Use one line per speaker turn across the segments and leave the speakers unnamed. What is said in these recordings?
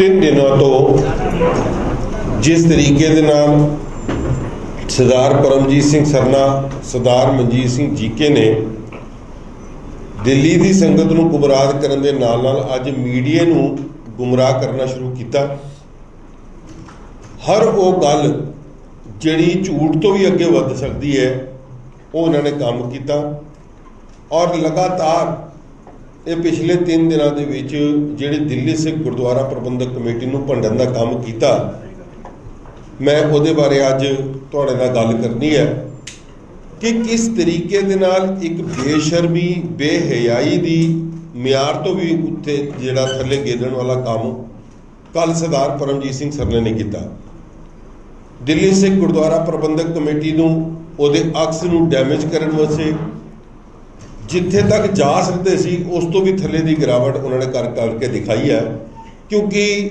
ਤਿੰਨ ਦਿਨਾਂ ਤੋਂ ਜਿਸ ਤਰੀਕੇ ਦੇ ਨਾਲ ਸਰਦਾਰ ਪਰਮਜੀਤ ਸਿੰਘ ਸਰਨਾ, ਸਰਦਾਰ ਮਨਜੀਤ ਸਿੰਘ ਜੀਕੇ ਨੇ ਦਿੱਲੀ ਦੀ ਸੰਗਤ ਨੂੰ ਗੁੰਮਰਾਹ ਕਰਨ ਦੇ ਨਾਲ ਨਾਲ ਅੱਜ ਮੀਡੀਆ ਨੂੰ ਗੁੰਮਰਾਹ ਕਰਨਾ ਸ਼ੁਰੂ ਕੀਤਾ। ਹਰ ਉਹ ਗੱਲ ਜਿਹੜੀ ਝੂਠ ਤੋਂ ਵੀ ਅੱਗੇ ਵੱਧ ਸਕਦੀ ਹੈ, ਉਹ ਉਹਨਾਂ ਨੇ ਕੰਮ ਕੀਤਾ ਔਰ ਲਗਾਤਾਰ ਇਹ ਪਿਛਲੇ 3 ਦਿਨਾਂ ਦੇ ਵਿੱਚ ਜਿਹੜੀ ਦਿੱਲੀ ਸਿੱਖ ਗੁਰਦੁਆਰਾ ਪ੍ਰਬੰਧਕ ਕਮੇਟੀ ਨੂੰ ਭੰਡਣ ਦਾ ਕੰਮ ਕੀਤਾ, ਮੈਂ ਉਹਦੇ ਬਾਰੇ ਅੱਜ ਤੁਹਾਡੇ ਨਾਲ ਗੱਲ ਕਰਨੀ ਹੈ ਕਿ ਕਿਸ ਤਰੀਕੇ ਦੇ ਨਾਲ ਇੱਕ ਬੇਸ਼ਰਮੀ ਬੇਹਯਾਈ ਦੀ ਮਿਆਰ ਤੋਂ ਵੀ ਉੱਤੇ ਜਿਹੜਾ ਥੱਲੇ ਗੇਦਣ ਵਾਲਾ ਕੰਮ ਕੱਲ ਸਰਦਾਰ ਪਰਮਜੀਤ ਸਿੰਘ ਸਰਨੇ ਨੇ ਕੀਤਾ। ਦਿੱਲੀ ਸਿੱਖ ਗੁਰਦੁਆਰਾ ਪ੍ਰਬੰਧਕ ਕਮੇਟੀ ਨੂੰ ਉਹਦੇ ਅਕਸ ਨੂੰ ਡੈਮੇਜ ਕਰਨ ਵਾਸਤੇ ਜਿੱਥੇ ਤੱਕ ਜਾ ਸਕਦੇ ਸੀ, ਉਸ ਤੋਂ ਵੀ ਥੱਲੇ ਦੀ ਗਿਰਾਵਟ ਉਹਨਾਂ ਨੇ ਕਰ ਕਰਕੇ ਦਿਖਾਈ ਹੈ। ਕਿਉਂਕਿ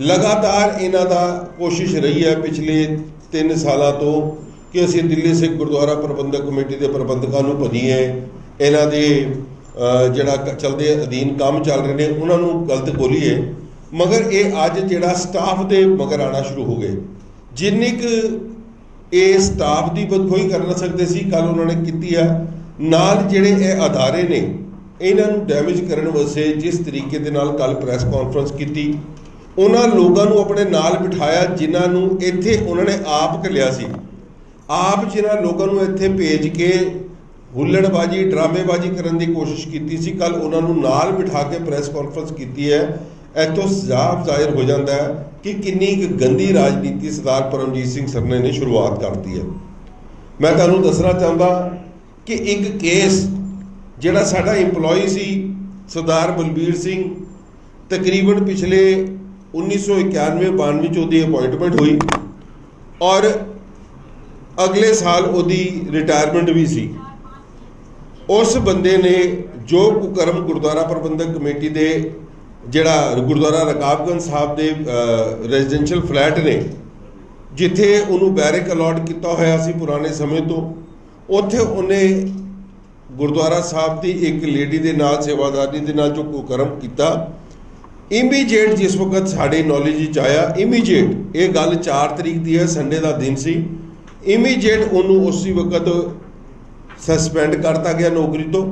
ਲਗਾਤਾਰ ਇਹਨਾਂ ਦਾ ਕੋਸ਼ਿਸ਼ ਰਹੀ ਹੈ ਪਿਛਲੇ 3 ਸਾਲਾਂ ਤੋਂ ਕਿ ਅਸੀਂ ਦਿੱਲੀ ਸਿੱਖ ਗੁਰਦੁਆਰਾ ਪ੍ਰਬੰਧਕ ਕਮੇਟੀ ਦੇ ਪ੍ਰਬੰਧਕਾਂ ਨੂੰ ਭੰਨੀਏ ਇਹਨਾਂ ਦੇ ਜਿਹੜਾ ਕ- ਚੱਲਦੇ ਅਧੀਨ ਕੰਮ ਚੱਲ ਰਹੇ ਨੇ, ਉਹਨਾਂ ਨੂੰ ਗਲਤ ਬੋਲੀਏ। ਮਗਰ ਇਹ ਅੱਜ ਜਿਹੜਾ ਸਟਾਫ ਦੇ ਮਗਰ ਆਣਾ ਸ਼ੁਰੂ ਹੋ ਗਏ। ਜਿੰਨੀ ਕੁ ਇਹ ਸਟਾਫ ਦੀ ਬਦਖੋਈ ਕਰ ਸਕਦੇ ਸੀ ਕੱਲ ਉਹਨਾਂ ਨੇ ਕੀਤੀ ਆ ਨਾਲ ਜਿਹੜੇ ਇਹ ਅਦਾਰੇ ਨੇ, ਇਹਨਾਂ ਨੂੰ ਡੈਮੇਜ ਕਰਨ ਵਾਸਤੇ ਜਿਸ ਤਰੀਕੇ ਦੇ ਨਾਲ ਕੱਲ ਪ੍ਰੈਸ ਕਾਨਫਰੰਸ ਕੀਤੀ, ਉਹਨਾਂ ਲੋਕਾਂ ਨੂੰ ਆਪਣੇ ਨਾਲ ਬਿਠਾਇਆ, ਜਿਨ੍ਹਾਂ ਨੂੰ ਇੱਥੇ ਉਹਨਾਂ ਨੇ ਆਪ ਘੱਲਿਆ ਸੀ। ਆਪ ਜਿਨ੍ਹਾਂ ਲੋਕਾਂ ਨੂੰ ਇੱਥੇ ਭੇਜ ਕੇ ਹੁੱਲੜਬਾਜੀ, ਡਰਾਮੇਬਾਜੀ ਕਰਨ ਦੀ ਕੋਸ਼ਿਸ਼ ਕੀਤੀ ਸੀ ਕੱਲ ਉਹਨਾਂ ਨੂੰ ਨਾਲ ਬਿਠਾ ਕੇ ਪ੍ਰੈਸ ਕਾਨਫਰੰਸ ਕੀਤੀ ਹੈ। ਇੱਥੋਂ ਸਾਫ਼ ਜ਼ਾਹਿਰ ਹੋ ਜਾਂਦਾ ਹੈ ਕਿ ਕਿੰਨੀ ਕੁ ਗੰਦੀ ਰਾਜਨੀਤੀ ਸਰਦਾਰ ਪਰਮਜੀਤ ਸਿੰਘ ਸਰਨੇ ਨੇ ਸ਼ੁਰੂਆਤ ਕਰਤੀ ਹੈ। ਮੈਂ ਤੁਹਾਨੂੰ ਦੱਸਣਾ ਚਾਹੁੰਦਾ ਕਿ ਇੱਕ ਕੇਸ ਜਿਹੜਾ ਸਾਡਾ EMPLOYEE ਸੀ, ਸਰਦਾਰ ਬਲਬੀਰ ਸਿੰਘ, ਤਕਰੀਬਨ ਪਿਛਲੇ 1991-92 ਚ ਉਹਦੀ ਅਪਾਇੰਟਮੈਂਟ ਹੋਈ ਔਰ ਅਗਲੇ ਸਾਲ ਉਹਦੀ ਰਿਟਾਇਰਮੈਂਟ ਵੀ ਸੀ। ਉਸ ਬੰਦੇ ਨੇ ਜੋ ਕੁਕਰਮ ਗੁਰਦੁਆਰਾ ਪ੍ਰਬੰਧਕ ਕਮੇਟੀ ਦੇ ਜਿਹੜਾ ਗੁਰਦੁਆਰਾ ਰਕਾਬਗੰਜ ਸਾਹਿਬ ਦੇ ਰੈਜ਼ੀਡੈਂਸ਼ੀਅਲ ਫਲੈਟ ਨੇ, ਜਿੱਥੇ ਉਹਨੂੰ ਬੈਰਕ ਅਲਾਟ ਕੀਤਾ ਹੋਇਆ ਸੀ ਪੁਰਾਣੇ ਸਮੇਂ ਤੋਂ ਉੱਥੇ ਉਹਨੇ ਗੁਰਦੁਆਰਾ ਸਾਹਿਬ ਦੀ ਇੱਕ ਲੇਡੀ ਦੇ ਨਾਲ ਸੇਵਾਦਾਰੀ ਦੇ ਨਾਲ ਜੋ ਕੁਕਰਮ ਕੀਤਾ ਇਮੀਡੀਏਟ ਜਿਸ ਵਕਤ ਸਾਡੇ ਨੌਲੇਜ ਵਿੱਚ ਆਇਆ ਇਮੀਡੀਏਟ ਇਹ ਗੱਲ 4 ਤਰੀਕ ਦੀ ਹੈ ਸੰਡੇ ਦਾ ਦਿਨ ਸੀ ਇਮੀਡੀਏਟ ਉਹਨੂੰ ਉਸੇ ਵਕਤ ਸਸਪੈਂਡ ਕਰਤਾ ਗਿਆ ਨੌਕਰੀ ਤੋਂ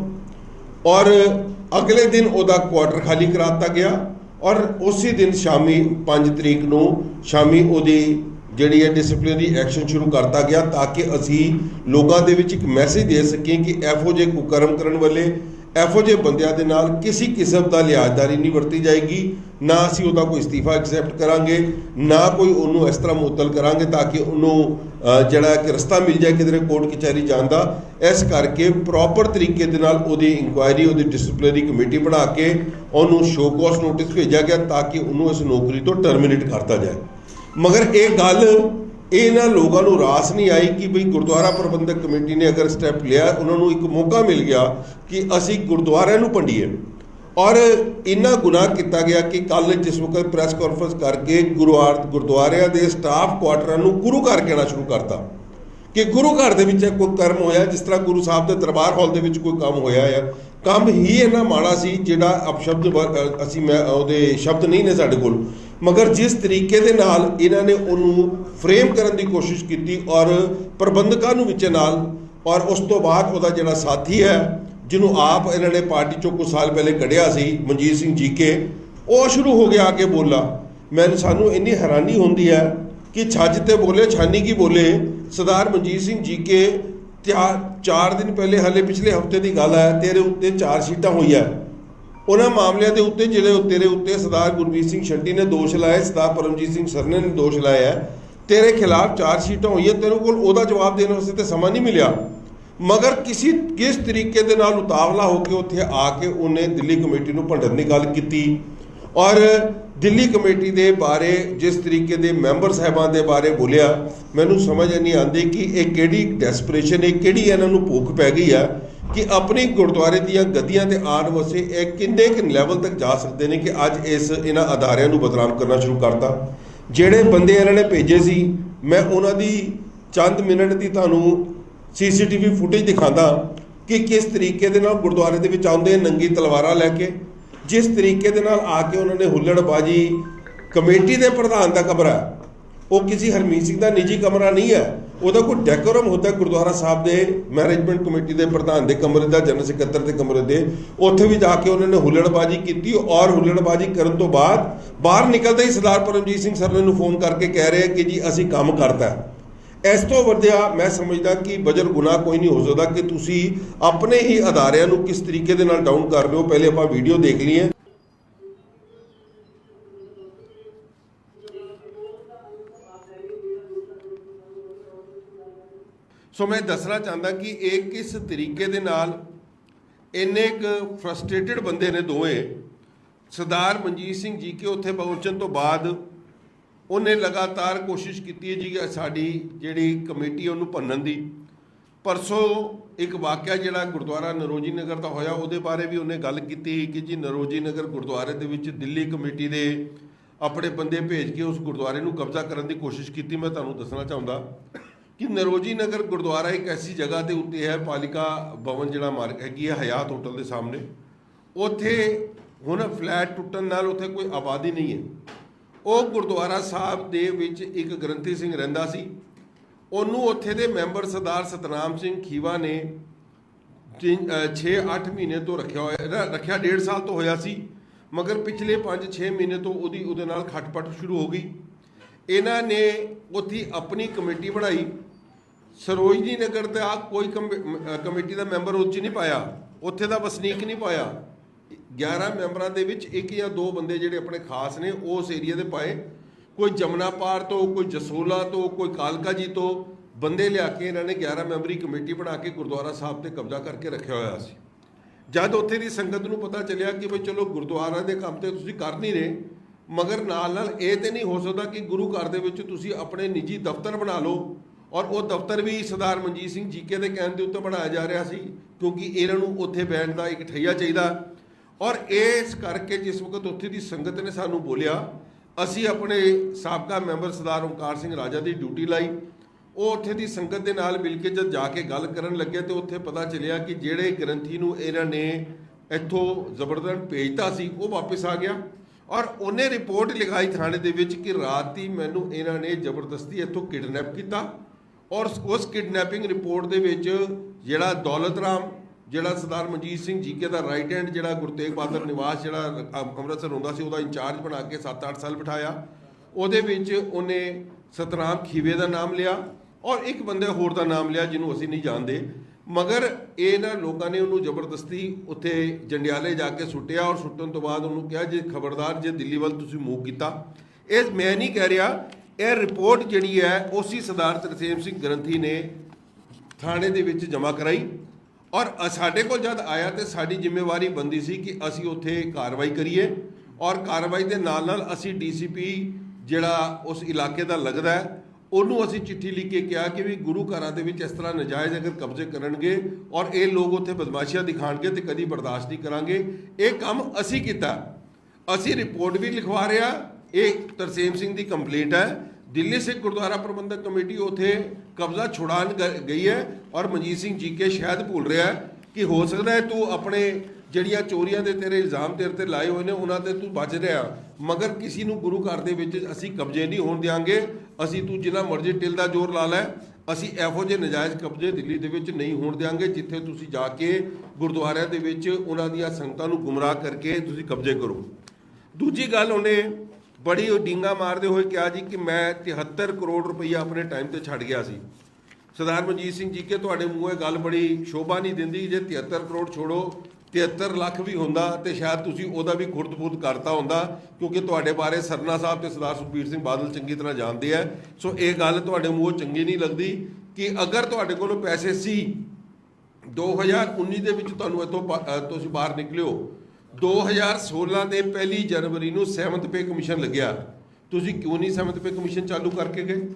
ਔਰ ਅਗਲੇ ਦਿਨ ਉਹਦਾ ਕੁਆਟਰ ਖਾਲੀ ਕਰਾਤਾ ਗਿਆ ਔਰ ਉਸੇ ਦਿਨ ਸ਼ਾਮੀ 5 ਤਰੀਕ ਨੂੰ ਸ਼ਾਮੀ ਉਹਦੀ ਜਿਹੜੀ ਹੈ ਡਿਸਪਲਿਨਰੀ ਐਕਸ਼ਨ ਸ਼ੁਰੂ ਕਰਤਾ ਗਿਆ ਤਾਂ ਕਿ ਅਸੀਂ ਲੋਕਾਂ ਦੇ ਵਿੱਚ ਇੱਕ ਮੈਸੇਜ ਦੇ ਸਕੀਏ ਕਿ ਇਹੋ ਜਿਹੇ ਕੁਕਰਮ ਕਰਨ ਵਾਲੇ, ਇਹੋ ਜਿਹੇ ਬੰਦਿਆਂ ਦੇ ਨਾਲ ਕਿਸੇ ਕਿਸਮ ਦਾ ਲਿਆਜ਼ਦਾਰੀ ਨਹੀਂ ਵਰਤੀ ਜਾਏਗੀ, ਨਾ ਅਸੀਂ ਉਹਦਾ ਕੋਈ ਅਸਤੀਫਾ ਐਕਸੈਪਟ ਕਰਾਂਗੇ, ਨਾ ਕੋਈ ਉਹਨੂੰ ਇਸ ਤਰ੍ਹਾਂ ਮੁਅੱਤਲ ਕਰਾਂਗੇ ਤਾਂ ਕਿ ਉਹਨੂੰ ਜਿਹੜਾ ਕਿ ਰਸਤਾ ਮਿਲ ਜਾਏ ਕਿਧਰੇ ਕੋਰਟ ਕਚਹਿਰੀ ਜਾਣ ਦਾ। ਇਸ ਕਰਕੇ ਪ੍ਰੋਪਰ ਤਰੀਕੇ ਦੇ ਨਾਲ ਉਹਦੀ ਇਨਕੁਆਇਰੀ ਉਹਦੀ ਡਿਸਪਲਿਨਰੀ ਕਮੇਟੀ ਬਣਾ ਕੇ ਉਹਨੂੰ ਸ਼ੋਕੋਸ ਨੋਟਿਸ ਭੇਜਿਆ ਗਿਆ ਤਾਂ ਕਿ ਉਹਨੂੰ ਇਸ ਨੌਕਰੀ ਤੋਂ ਟਰਮੀਨੇਟ ਕਰਤਾ ਜਾਏ। ਮਗਰ ਇਹ ਗੱਲ ਇਹਨਾਂ ਲੋਕਾਂ ਨੂੰ ਰਾਸ ਨਹੀਂ ਆਈ ਕਿ ਭਈ ਗੁਰਦੁਆਰਾ ਪ੍ਰਬੰਧਕ ਕਮੇਟੀ ਨੇ ਅਗਰ ਸਟੈਪ ਲਿਆ, ਉਹਨਾਂ ਨੂੰ ਇੱਕ ਮੌਕਾ ਮਿਲ ਗਿਆ ਕਿ ਅਸੀਂ ਗੁਰਦੁਆਰਿਆਂ ਨੂੰ ਭੰਡੀਏ ਔਰ ਇੰਨਾ ਗੁਨਾਹ ਕੀਤਾ ਗਿਆ ਕਿ ਕੱਲ ਜਿਸ ਵਕਤ ਪ੍ਰੈਸ ਕਾਨਫਰੰਸ ਕਰਕੇ ਗੁਰੂਆਰ ਗੁਰਦੁਆਰਿਆਂ ਦੇ ਸਟਾਫ ਕੁਆਟਰਾਂ ਨੂੰ ਗੁਰੂ ਘਰ ਕਹਿਣਾ ਸ਼ੁਰੂ ਕਰਤਾ। ਕਿ ਗੁਰੂ ਘਰ ਦੇ ਵਿੱਚ ਕੋਈ ਕਰਮ ਹੋਇਆ, ਜਿਸ ਤਰ੍ਹਾਂ ਗੁਰੂ ਸਾਹਿਬ ਦੇ ਦਰਬਾਰ ਹਾਲ ਦੇ ਵਿੱਚ ਕੋਈ ਕੰਮ ਹੋਇਆ ਆ, ਕੰਮ ਹੀ ਇੰਨਾ ਮਾੜਾ ਸੀ ਜਿਹੜਾ ਅਪਸ਼ਬਦ ਅਸੀਂ ਮੈਂ, ਉਹਦੇ ਸ਼ਬਦ ਨਹੀਂ ਨੇ ਸਾਡੇ ਕੋਲ। ਮਗਰ ਜਿਸ ਤਰੀਕੇ ਦੇ ਨਾਲ ਇਹਨਾਂ ਨੇ ਉਹਨੂੰ ਫਰੇਮ ਕਰਨ ਦੀ ਕੋਸ਼ਿਸ਼ ਕੀਤੀ ਔਰ ਪ੍ਰਬੰਧਕਾਂ ਨੂੰ ਵਿੱਚ ਨਾਲ, ਔਰ ਉਸ ਤੋਂ ਬਾਅਦ ਉਹਦਾ ਜਿਹੜਾ ਸਾਥੀ ਹੈ, ਜਿਹਨੂੰ ਆਪ ਇਹਨਾਂ ਨੇ ਪਾਰਟੀ ਚੋਂ ਕੁਝ ਸਾਲ ਪਹਿਲੇ ਕੱਢਿਆ ਸੀ, ਮਨਜੀਤ ਸਿੰਘ ਜੀ ਕੇ, ਉਹ ਸ਼ੁਰੂ ਹੋ ਗਿਆ ਆ ਕੇ ਬੋਲਾ ਮੈਨੂੰ ਸਾਨੂੰ ਇੰਨੀ ਹੈਰਾਨੀ ਹੁੰਦੀ ਹੈ ਕਿ ਛੱਜ ਤੇ ਬੋਲੇ, ਛਾਨੀ ਕੀ ਬੋਲੇ? ਸਰਦਾਰ ਮਨਜੀਤ ਸਿੰਘ ਜੀਕੇ ਚਾਰ ਚਾਰ ਦਿਨ ਪਹਿਲੇ ਹਲੇ ਪਿਛਲੇ ਹਫ਼ਤੇ ਦੀ ਗੱਲ ਹੈ, ਤੇਰੇ ਉੱਤੇ ਚਾਰ ਸੀਟਾਂ ਹੋਈਆਂ ਉਹਨਾਂ ਮਾਮਲਿਆਂ ਦੇ ਉੱਤੇ, ਜਿਹੜੇ ਤੇਰੇ ਉੱਤੇ ਸਰਦਾਰ ਗੁਰਮੀਤ ਸਿੰਘ ਛੱਡੀ ਨੇ ਦੋਸ਼ ਲਾਏ ਸਰਦਾਰ ਪਰਮਜੀਤ ਸਿੰਘ ਸਰਨੇ ਨੇ ਦੋਸ਼ ਲਾਇਆ ਤੇਰੇ ਖਿਲਾਫ ਚਾਰ ਸੀਟਾਂ ਹੋਈਆਂ ਤੇਰੇ ਕੋਲ ਉਹਦਾ ਜਵਾਬ ਦੇਣ ਵਾਸਤੇ ਤੇ ਸਮਾਂ ਨਹੀਂ ਮਿਲਿਆ। ਮਗਰ ਕਿਸੇ ਕਿਸ ਤਰੀਕੇ ਦੇ ਨਾਲ ਉਤਾਵਲਾ ਹੋ ਕੇ ਉੱਥੇ ਆ ਕੇ ਉਹਨੇ ਦਿੱਲੀ ਕਮੇਟੀ ਨੂੰ ਭੰਡਣ ਦੀ ਗੱਲ ਕੀਤੀ ਔਰ ਦਿੱਲੀ ਕਮੇਟੀ ਦੇ ਬਾਰੇ ਜਿਸ ਤਰੀਕੇ ਦੇ ਮੈਂਬਰ ਸਾਹਿਬਾਨ ਦੇ ਬਾਰੇ ਬੋਲਿਆ, ਮੈਨੂੰ ਸਮਝ ਨਹੀਂ ਆਉਂਦੀ ਕਿ ਇਹ ਕਿਹੜੀ ਡੈਸਪਰੇਸ਼ਨ ਹੈ ਕਿਹੜੀ ਇਹਨਾਂ ਨੂੰ ਭੁੱਖ ਪੈ ਗਈ ਆ। ਕਿ ਆਪਣੀ ਗੁਰਦੁਆਰੇ ਦੀਆਂ ਗਦੀਆਂ ਤੇ ਆਉਣ ਵਾਸਤੇ ਇਹ ਕਿੰਨੇ ਕਿ ਲੈਵਲ ਤੱਕ ਜਾ ਸਕਦੇ ਨੇ ਕਿ ਅੱਜ ਇਸ ਇਹਨਾਂ ਅਦਾਰਿਆਂ ਨੂੰ ਬਦਨਾਮ ਕਰਨਾ ਸ਼ੁਰੂ ਕਰਤਾ? ਜਿਹੜੇ ਬੰਦੇ ਇਹਨਾਂ ਨੇ ਭੇਜੇ ਸੀ, ਮੈਂ ਉਹਨਾਂ ਦੀ ਚੰਦ ਮਿੰਟ ਦੀ ਤੁਹਾਨੂੰ ਸੀਸੀਟੀਵੀ ਫੁਟੇਜ ਦਿਖਾਉਂਦਾ ਕਿ ਕਿਸ ਤਰੀਕੇ ਦੇ ਨਾਲ ਗੁਰਦੁਆਰੇ ਦੇ ਵਿੱਚ ਆਉਂਦੇ ਨੰਗੀ ਤਲਵਾਰਾਂ ਲੈ ਕੇ, ਜਿਸ ਤਰੀਕੇ ਦੇ ਨਾਲ ਆ ਕੇ ਉਹਨਾਂ ਨੇ ਹੁੱਲੜਬਾਜੀ ਕਮੇਟੀ ਦੇ ਪ੍ਰਧਾਨ ਦਾ ਕਮਰਾ ਉਹ ਕਿਸੇ ਹਰਮੀਤ ਸਿੰਘ ਦਾ ਨਿੱਜੀ ਕਮਰਾ ਨਹੀਂ ਹੈ। ਉਹਦਾ ਕੋਈ ਡੈਕੋਰਮ ਹੁੰਦਾ ਗੁਰਦੁਆਰਾ ਸਾਹਿਬ ਦੇ ਮੈਨੇਜਮੈਂਟ ਕਮੇਟੀ ਦੇ, ਪ੍ਰਧਾਨ ਦੇ ਕਮਰੇ ਦਾ, ਜਨਰਲ ਸਕੱਤਰ ਦੇ ਕਮਰੇ ਦੇ, ਉੱਥੇ ਵੀ ਜਾ ਕੇ ਉਹਨਾਂ ਨੇ ਹੁੱਲੜਬਾਜੀ ਕੀਤੀ ਔਰ ਹੁੱਲੜਬਾਜੀ ਕਰਨ ਤੋਂ ਬਾਅਦ ਬਾਹਰ ਨਿਕਲਦੇ ਹੀ ਸਰਦਾਰ ਪਰਮਜੀਤ ਸਿੰਘ ਸਰ ਨੂੰ ਫੋਨ ਕਰਕੇ ਕਹਿ ਰਹੇ ਕਿ ਜੀ ਅਸੀਂ ਕੰਮ ਕਰਤਾ ਇਸ ਤੋਂ ਵੱਡਿਆ ਮੈਂ ਸਮਝਦਾ ਕਿ ਬਜਰ ਗੁਨਾਹ ਕੋਈ ਨਹੀਂ ਹੋ ਸਕਦਾ ਕਿ ਤੁਸੀਂ ਆਪਣੇ ਹੀ ਅਦਾਰਿਆਂ ਨੂੰ ਕਿਸ ਤਰੀਕੇ ਦੇ ਨਾਲ ਡਾਊਨ ਕਰ ਰਹੇ ਹੋ। ਪਹਿਲੇ ਆਪਾਂ ਵੀਡੀਓ ਦੇਖ ਲਈਏ। ਸੋ ਮੈਂ ਦੱਸਣਾ ਚਾਹੁੰਦਾ ਕਿ ਇਹ ਕਿਸ ਤਰੀਕੇ ਦੇ ਨਾਲ ਇੰਨੇ ਕੁ ਫਰਸਟ੍ਰੇਟਡ ਬੰਦੇ ਨੇ ਦੋਵੇਂ? ਸਰਦਾਰ ਮਨਜੀਤ ਸਿੰਘ ਜੀ ਕੇ ਉੱਥੇ ਪਹੁੰਚਣ ਤੋਂ ਬਾਅਦ ਉਹਨੇ ਲਗਾਤਾਰ ਕੋਸ਼ਿਸ਼ ਕੀਤੀ ਹੈ ਜੀ ਕਿ ਸਾਡੀ ਜਿਹੜੀ ਕਮੇਟੀ ਉਹਨੂੰ ਭੰਨਣ ਦੀ। ਪਰਸੋਂ ਇੱਕ ਵਾਕਿਆ ਜਿਹੜਾ ਗੁਰਦੁਆਰਾ ਨਰੋਜੀ ਨਗਰ ਦਾ ਹੋਇਆ, ਉਹਦੇ ਬਾਰੇ ਵੀ ਉਹਨੇ ਗੱਲ ਕੀਤੀ ਕਿ ਜੀ ਨਰੋਜੀ ਨਗਰ ਗੁਰਦੁਆਰੇ ਦੇ ਵਿੱਚ ਦਿੱਲੀ ਕਮੇਟੀ ਦੇ ਆਪਣੇ ਬੰਦੇ ਭੇਜ ਕੇ ਉਸ ਗੁਰਦੁਆਰੇ ਨੂੰ ਕਬਜ਼ਾ ਕਰਨ ਦੀ ਕੋਸ਼ਿਸ਼ ਕੀਤੀ। ਮੈਂ ਤੁਹਾਨੂੰ ਦੱਸਣਾ ਚਾਹੁੰਦਾ ਕਿ ਨਰੋਜੀ ਨਗਰ ਗੁਰਦੁਆਰਾ ਇੱਕ ਐਸੀ ਜਗ੍ਹਾ ਦੇ ਉੱਤੇ ਹੈ, ਪਾਲਿਕਾ ਭਵਨ ਜਿਹੜਾ ਮਾਰਕ ਹੈਗੀ ਹੈ, ਹਯਾਤ ਹੋਟਲ ਦੇ ਸਾਹਮਣੇ। ਉੱਥੇ ਹੁਣ ਫਲੈਟ ਟੁੱਟਣ ਨਾਲ ਉੱਥੇ ਕੋਈ ਆਬਾਦੀ ਨਹੀਂ ਹੈ। ਉਹ ਗੁਰਦੁਆਰਾ ਸਾਹਿਬ ਦੇ ਵਿੱਚ ਇੱਕ ਗ੍ਰੰਥੀ ਸਿੰਘ ਰਹਿੰਦਾ ਸੀ। ਉਹਨੂੰ ਉੱਥੇ ਦੇ ਮੈਂਬਰ ਸਰਦਾਰ ਸਤਨਾਮ ਸਿੰਘ ਖੀਵਾ ਨੇ 6-8 ਮਹੀਨੇ ਤੋਂ ਰੱਖਿਆ ਹੋਇਆ, ਇਹਦਾ ਰੱਖਿਆ ਡੇਢ ਸਾਲ ਤੋਂ ਹੋਇਆ ਸੀ। ਮਗਰ ਪਿਛਲੇ 5-6 ਮਹੀਨੇ ਤੋਂ ਉਹਦੀ, ਉਹਦੇ ਨਾਲ ਖਟਪਟ ਸ਼ੁਰੂ ਹੋ ਗਈ। ਇਹਨਾਂ ਨੇ ਉੱਥੇ ਆਪਣੀ ਕਮੇਟੀ ਬਣਾਈ। ਸਰੋਜਨੀ ਨਗਰ ਦਾ ਕੋਈ ਕਮ- ਕਮੇਟੀ ਦਾ ਮੈਂਬਰ ਉਹ 'ਚ ਨਹੀਂ ਪਾਇਆ। ਉੱਥੇ ਦਾ ਵਸਨੀਕ ਨਹੀਂ ਪਾਇਆ। 11 ਮੈਂਬਰਾਂ ਦੇ ਵਿੱਚ ਇੱਕ ਜਾਂ ਦੋ ਬੰਦੇ ਜਿਹੜੇ ਆਪਣੇ ਖਾਸ ਨੇ ਉਸ ਏਰੀਆ ਦੇ ਪਾਏ। ਕੋਈ ਜਮਨਾ ਪਾਰ ਤੋਂ, ਕੋਈ ਜਸੋਲਾ ਤੋਂ, ਕੋਈ ਕਾਲਕਾ ਜੀ ਤੋਂ ਬੰਦੇ ਲਿਆ ਕੇ ਇਹਨਾਂ ਨੇ 11 ਮੈਂਬਰੀ ਕਮੇਟੀ ਬਣਾ ਕੇ ਗੁਰਦੁਆਰਾ ਸਾਹਿਬ ਤੇ ਕਬਜ਼ਾ ਕਰਕੇ ਰੱਖਿਆ ਹੋਇਆ ਸੀ। ਜਦ ਉੱਥੇ ਦੀ ਸੰਗਤ ਨੂੰ ਪਤਾ ਚੱਲਿਆ ਕਿ ਬਈ ਚਲੋ ਗੁਰਦੁਆਰਾ ਦੇ ਕੰਮ ਤੇ ਤੁਸੀਂ ਕਰ ਨਹੀਂ ਰਹੇ, ਮਗਰ ਨਾਲ ਨਾਲ ਇਹ ਤੇ ਨਹੀਂ ਹੋ ਸਕਦਾ ਕਿ ਗੁਰੂ ਘਰ ਦੇ ਵਿੱਚ ਤੁਸੀਂ ਆਪਣੇ ਨਿੱਜੀ ਦਫ਼ਤਰ ਬਣਾ ਲਓ। ਔਰ ਉਹ ਦਫ਼ਤਰ ਵੀ ਸਰਦਾਰ ਮਨਜੀਤ ਸਿੰਘ ਜੀਕੇ ਦੇ ਕਹਿਣ ਦੇ ਉੱਤੇ ਬਣਾਇਆ ਜਾ ਰਿਹਾ ਸੀ, ਕਿਉਂਕਿ ਇਹਨਾਂ ਨੂੰ ਉੱਥੇ ਬੈਠਣ ਦਾ ਇੱਕ ਠਈਆ ਚਾਹੀਦਾ। ਔਰ ਇਸ ਕਰਕੇ ਜਿਸ ਵਕਤ ਉੱਥੇ ਦੀ ਸੰਗਤ ਨੇ ਸਾਨੂੰ ਬੋਲਿਆ, ਅਸੀਂ ਆਪਣੇ ਸਾਬਕਾ ਮੈਂਬਰ ਸਰਦਾਰ ਓਮਕਾਰ ਸਿੰਘ ਰਾਜਾ ਦੀ ਡਿਊਟੀ ਲਾਈ। ਉਹ ਉੱਥੇ ਦੀ ਸੰਗਤ ਦੇ ਨਾਲ ਮਿਲ ਕੇ ਜਦ ਜਾ ਕੇ ਗੱਲ ਕਰਨ ਲੱਗੇ ਤੇ ਉੱਥੇ ਪਤਾ ਚੱਲਿਆ ਕਿ ਜਿਹੜੇ ਗ੍ਰੰਥੀ ਨੂੰ ਇਹਨਾਂ ਨੇ ਇੱਥੋਂ ਜ਼ਬਰਦਸਤ ਭੇਜਤਾ ਸੀ, ਉਹ ਵਾਪਸ ਆ ਗਿਆ। ਔਰ ਉਹਨੇ ਰਿਪੋਰਟ ਲਿਖਾਈ ਥਾਣੇ ਦੇ ਵਿੱਚ ਕਿ ਰਾਤ ਹੀ ਮੈਨੂੰ ਇਹਨਾਂ ਨੇ ਜ਼ਬਰਦਸਤੀ ਇੱਥੋਂ ਕਿਡਨੈਪ ਕੀਤਾ। ਔਰ ਉਸ ਕਿਡਨੈਪਿੰਗ ਰਿਪੋਰਟ ਦੇ ਵਿੱਚ ਜਿਹੜਾ ਦੌਲਤ ਰਾਮ, ਜਿਹੜਾ ਸਰਦਾਰ ਮਨਜੀਤ ਸਿੰਘ ਜੀਕੇ ਦਾ ਰਾਈਟ ਹੈਂਡ ਜਿਹੜਾ ਗੁਰਤੇਗ ਬਹਾਦਰ ਨਿਵਾਸ ਜਿਹੜਾ ਅੰਮ੍ਰਿਤਸਰ ਹੁੰਦਾ ਸੀ, ਉਹਦਾ ਇੰਚਾਰਜ ਬਣਾ ਕੇ 7-8 ਸਾਲ ਬਿਠਾਇਆ। ਉਹਦੇ ਵਿੱਚ ਉਹਨੇ ਸਤਨਾਮ ਖੀਵੇ ਦਾ ਨਾਮ ਲਿਆ ਔਰ ਇੱਕ ਬੰਦੇ ਹੋਰ ਦਾ ਨਾਮ ਲਿਆ ਜਿਹਨੂੰ ਅਸੀਂ ਨਹੀਂ ਜਾਣਦੇ। ਮਗਰ ਇਹਨਾਂ ਲੋਕਾਂ ਨੇ ਉਹਨੂੰ ਜ਼ਬਰਦਸਤੀ ਉੱਥੇ ਜੰਡਿਆਲੇ ਜਾ ਕੇ ਸੁੱਟਿਆ ਔਰ ਸੁੱਟਣ ਤੋਂ ਬਾਅਦ ਉਹਨੂੰ ਕਿਹਾ, ਜੇ ਖਬਰਦਾਰ, ਜੇ ਦਿੱਲੀ ਵੱਲ ਤੁਸੀਂ ਮੂਵ ਕੀਤਾ। ਇਹ ਮੈਂ ਨਹੀਂ ਕਹਿ ਰਿਹਾ ਇਹ ਰਿਪੋਰਟ ਜਿਹੜੀ ਹੈ, ਉਸੇ ਸਰਦਾਰ ਤਰਸੇਮ ਸਿੰਘ ਗ੍ਰੰਥੀ ਨੇ ਥਾਣੇ ਦੇ ਵਿੱਚ ਜਮ੍ਹਾਂ ਕਰਾਈ। ਔਰ ਸਾਡੇ ਕੋਲ ਜਦ ਆਇਆ ਤੇ ਸਾਡੀ ਜ਼ਿੰਮੇਵਾਰੀ ਬੰਦੀ ਸੀ ਕਿ ਅਸੀਂ ਉੱਥੇ ਕਾਰਵਾਈ ਕਰੀਏ। ਔਰ ਕਾਰਵਾਈ ਦੇ ਨਾਲ ਨਾਲ ਅਸੀਂ ਡੀਸੀਪੀ ਜਿਹੜਾ ਉਸ ਇਲਾਕੇ ਦਾ ਲੱਗਦਾ ਹੈ, ਉਹਨੂੰ ਅਸੀਂ ਚਿੱਠੀ ਲਿਖ ਕੇ ਕਿਹਾ ਕਿ ਵੀ ਗੁਰੂ ਘਰਾਂ ਦੇ ਵਿੱਚ ਇਸ ਤਰ੍ਹਾਂ ਨਜਾਇਜ਼ ਅਗਰ ਕਬਜ਼ੇ ਕਰਨਗੇ ਔਰ ਇਹ ਲੋਕ ਉੱਥੇ ਬਦਮਾਸ਼ੀਆਂ ਦਿਖਾਣਗੇ ਤੇ ਕਦੀ ਬਰਦਾਸ਼ਤ ਨਹੀਂ ਕਰਾਂਗੇ। ਇਹ ਕੰਮ ਅਸੀਂ ਕੀਤਾ। ਅਸੀਂ ਰਿਪੋਰਟ ਵੀ ਲਿਖਵਾ ਰਿਹਾ, ਇਹ ਤਰਸੇਮ ਸਿੰਘ ਦੀ ਕੰਪਲੇਂਟ ਹੈ। ਦਿੱਲੀ ਸਿੱਖ ਗੁਰਦੁਆਰਾ ਪ੍ਰਬੰਧਕ ਕਮੇਟੀ ਉਥੇ ਕਬਜ਼ਾ ਛੁਡਾਣ ਗਈ ਹੈ ਔਰ ਮਨਜੀਤ ਸਿੰਘ ਜੀ ਕੇ ਸ਼ਾਇਦ ਭੁੱਲ ਰਿਹਾ ਹੈ ਕਿ ਹੋ ਸਕਦਾ ਹੈ ਤੂੰ ਆਪਣੇ ਜਿਹੜੀਆਂ ਚੋਰੀਆਂ ਦੇ ਤੇਰੇ ਇਲਜ਼ਾਮ ਤੇਰੇ ਤੇ ਲਾਏ ਹੋਏ ਨੇ, ਉਹਨਾਂ ਤੇ ਤੂੰ ਬਚ ਰਿਹਾ ਮਗਰ ਕਿਸੇ ਨੂੰ ਗੁਰੂ ਘਰ ਦੇ ਵਿੱਚ ਅਸੀਂ ਕਬਜ਼ੇ ਨਹੀਂ ਹੋਣ ਦਿਆਂਗੇ, ਅਸੀਂ ਤੂੰ ਜਿੰਨਾ ਮਰਜ਼ੀ ਟਿਲ ਦਾ ਜ਼ੋਰ ਲਾ ਲੈ, ਅਸੀਂ ਇਹੋ ਜਿਹੇ ਨਜਾਇਜ਼ ਕਬਜ਼ੇ ਦਿੱਲੀ ਦੇ ਵਿੱਚ ਨਹੀਂ ਹੋਣ ਦਿਆਂਗੇ, ਜਿੱਥੇ ਤੁਸੀਂ ਜਾ ਕੇ ਗੁਰਦੁਆਰਿਆਂ ਦੇ ਵਿੱਚ ਉਹਨਾਂ ਦੀਆਂ ਸੰਗਤਾਂ ਨੂੰ ਗੁੰਮਰਾਹ ਕਰਕੇ ਤੁਸੀਂ ਕਬਜ਼ੇ ਕਰੋ। ਦੂਜੀ ਗੱਲ ਉਹਨੇ ਬੜੀ ਉਹ ਡੀਂਗਾ ਮਾਰਦੇ ਹੋਏ ਕਿਹਾ ਜੀ ਕਿ ਮੈਂ 73 ਕਰੋੜ ਰੁਪਈਆ ਆਪਣੇ ਟਾਈਮ ਤੇ ਛੱਡ ਗਿਆ ਸੀ। ਸਰਦਾਰ ਮਨਜੀਤ ਸਿੰਘ ਜੀ ਕੇ ਤੁਹਾਡੇ ਮੂੰਹੇ ਗੱਲ ਬੜੀ ਸ਼ੋਭਾ ਨਹੀਂ ਦਿੰਦੀ ਜੇ 73 ਕਰੋੜ ਛੋੜੋ 73 ਲੱਖ ਵੀ ਹੁੰਦਾ ਤੇ ਸ਼ਾਇਦ ਤੁਸੀਂ ਉਹਦਾ ਵੀ ਖੁਰਦ-ਫੁਰਦ ਕਰਤਾ ਹੁੰਦਾ, ਕਿਉਂਕਿ ਤੁਹਾਡੇ ਬਾਰੇ ਸਰਨਾ ਸਾਹਿਬ ਤੇ ਸਰਦਾਰ ਸੁਖਬੀਰ ਸਿੰਘ ਬਾਦਲ ਚੰਗੀ ਤਰ੍ਹਾਂ ਜਾਣਦੇ ਆ। ਸੋ ਇਹ ਗੱਲ ਤੁਹਾਡੇ ਮੂੰਹੋਂ ਚੰਗੀ ਨਹੀਂ ਲੱਗਦੀ ਕਿ ਅਗਰ ਤੁਹਾਡੇ ਕੋਲੋਂ ਪੈਸੇ ਸੀ 2019 ਦੇ ਵਿੱਚ ਤੁਹਾਨੂੰ ਇੱਥੋਂ ਤੁਸੀਂ ਬਾਹਰ ਨਿਕਲਿਓ 2016 ਦੇ ਪਹਿਲੀ ਜਨਵਰੀ ਨੂੰ 7th ਪੇ ਕਮਿਸ਼ਨ ਲੱਗਿਆ। ਤੁਸੀਂ ਕਿਉਂ ਨਹੀਂ 7th ਪੇ ਕਮਿਸ਼ਨ ਚਾਲੂ ਕਰਕੇ ਗਏ?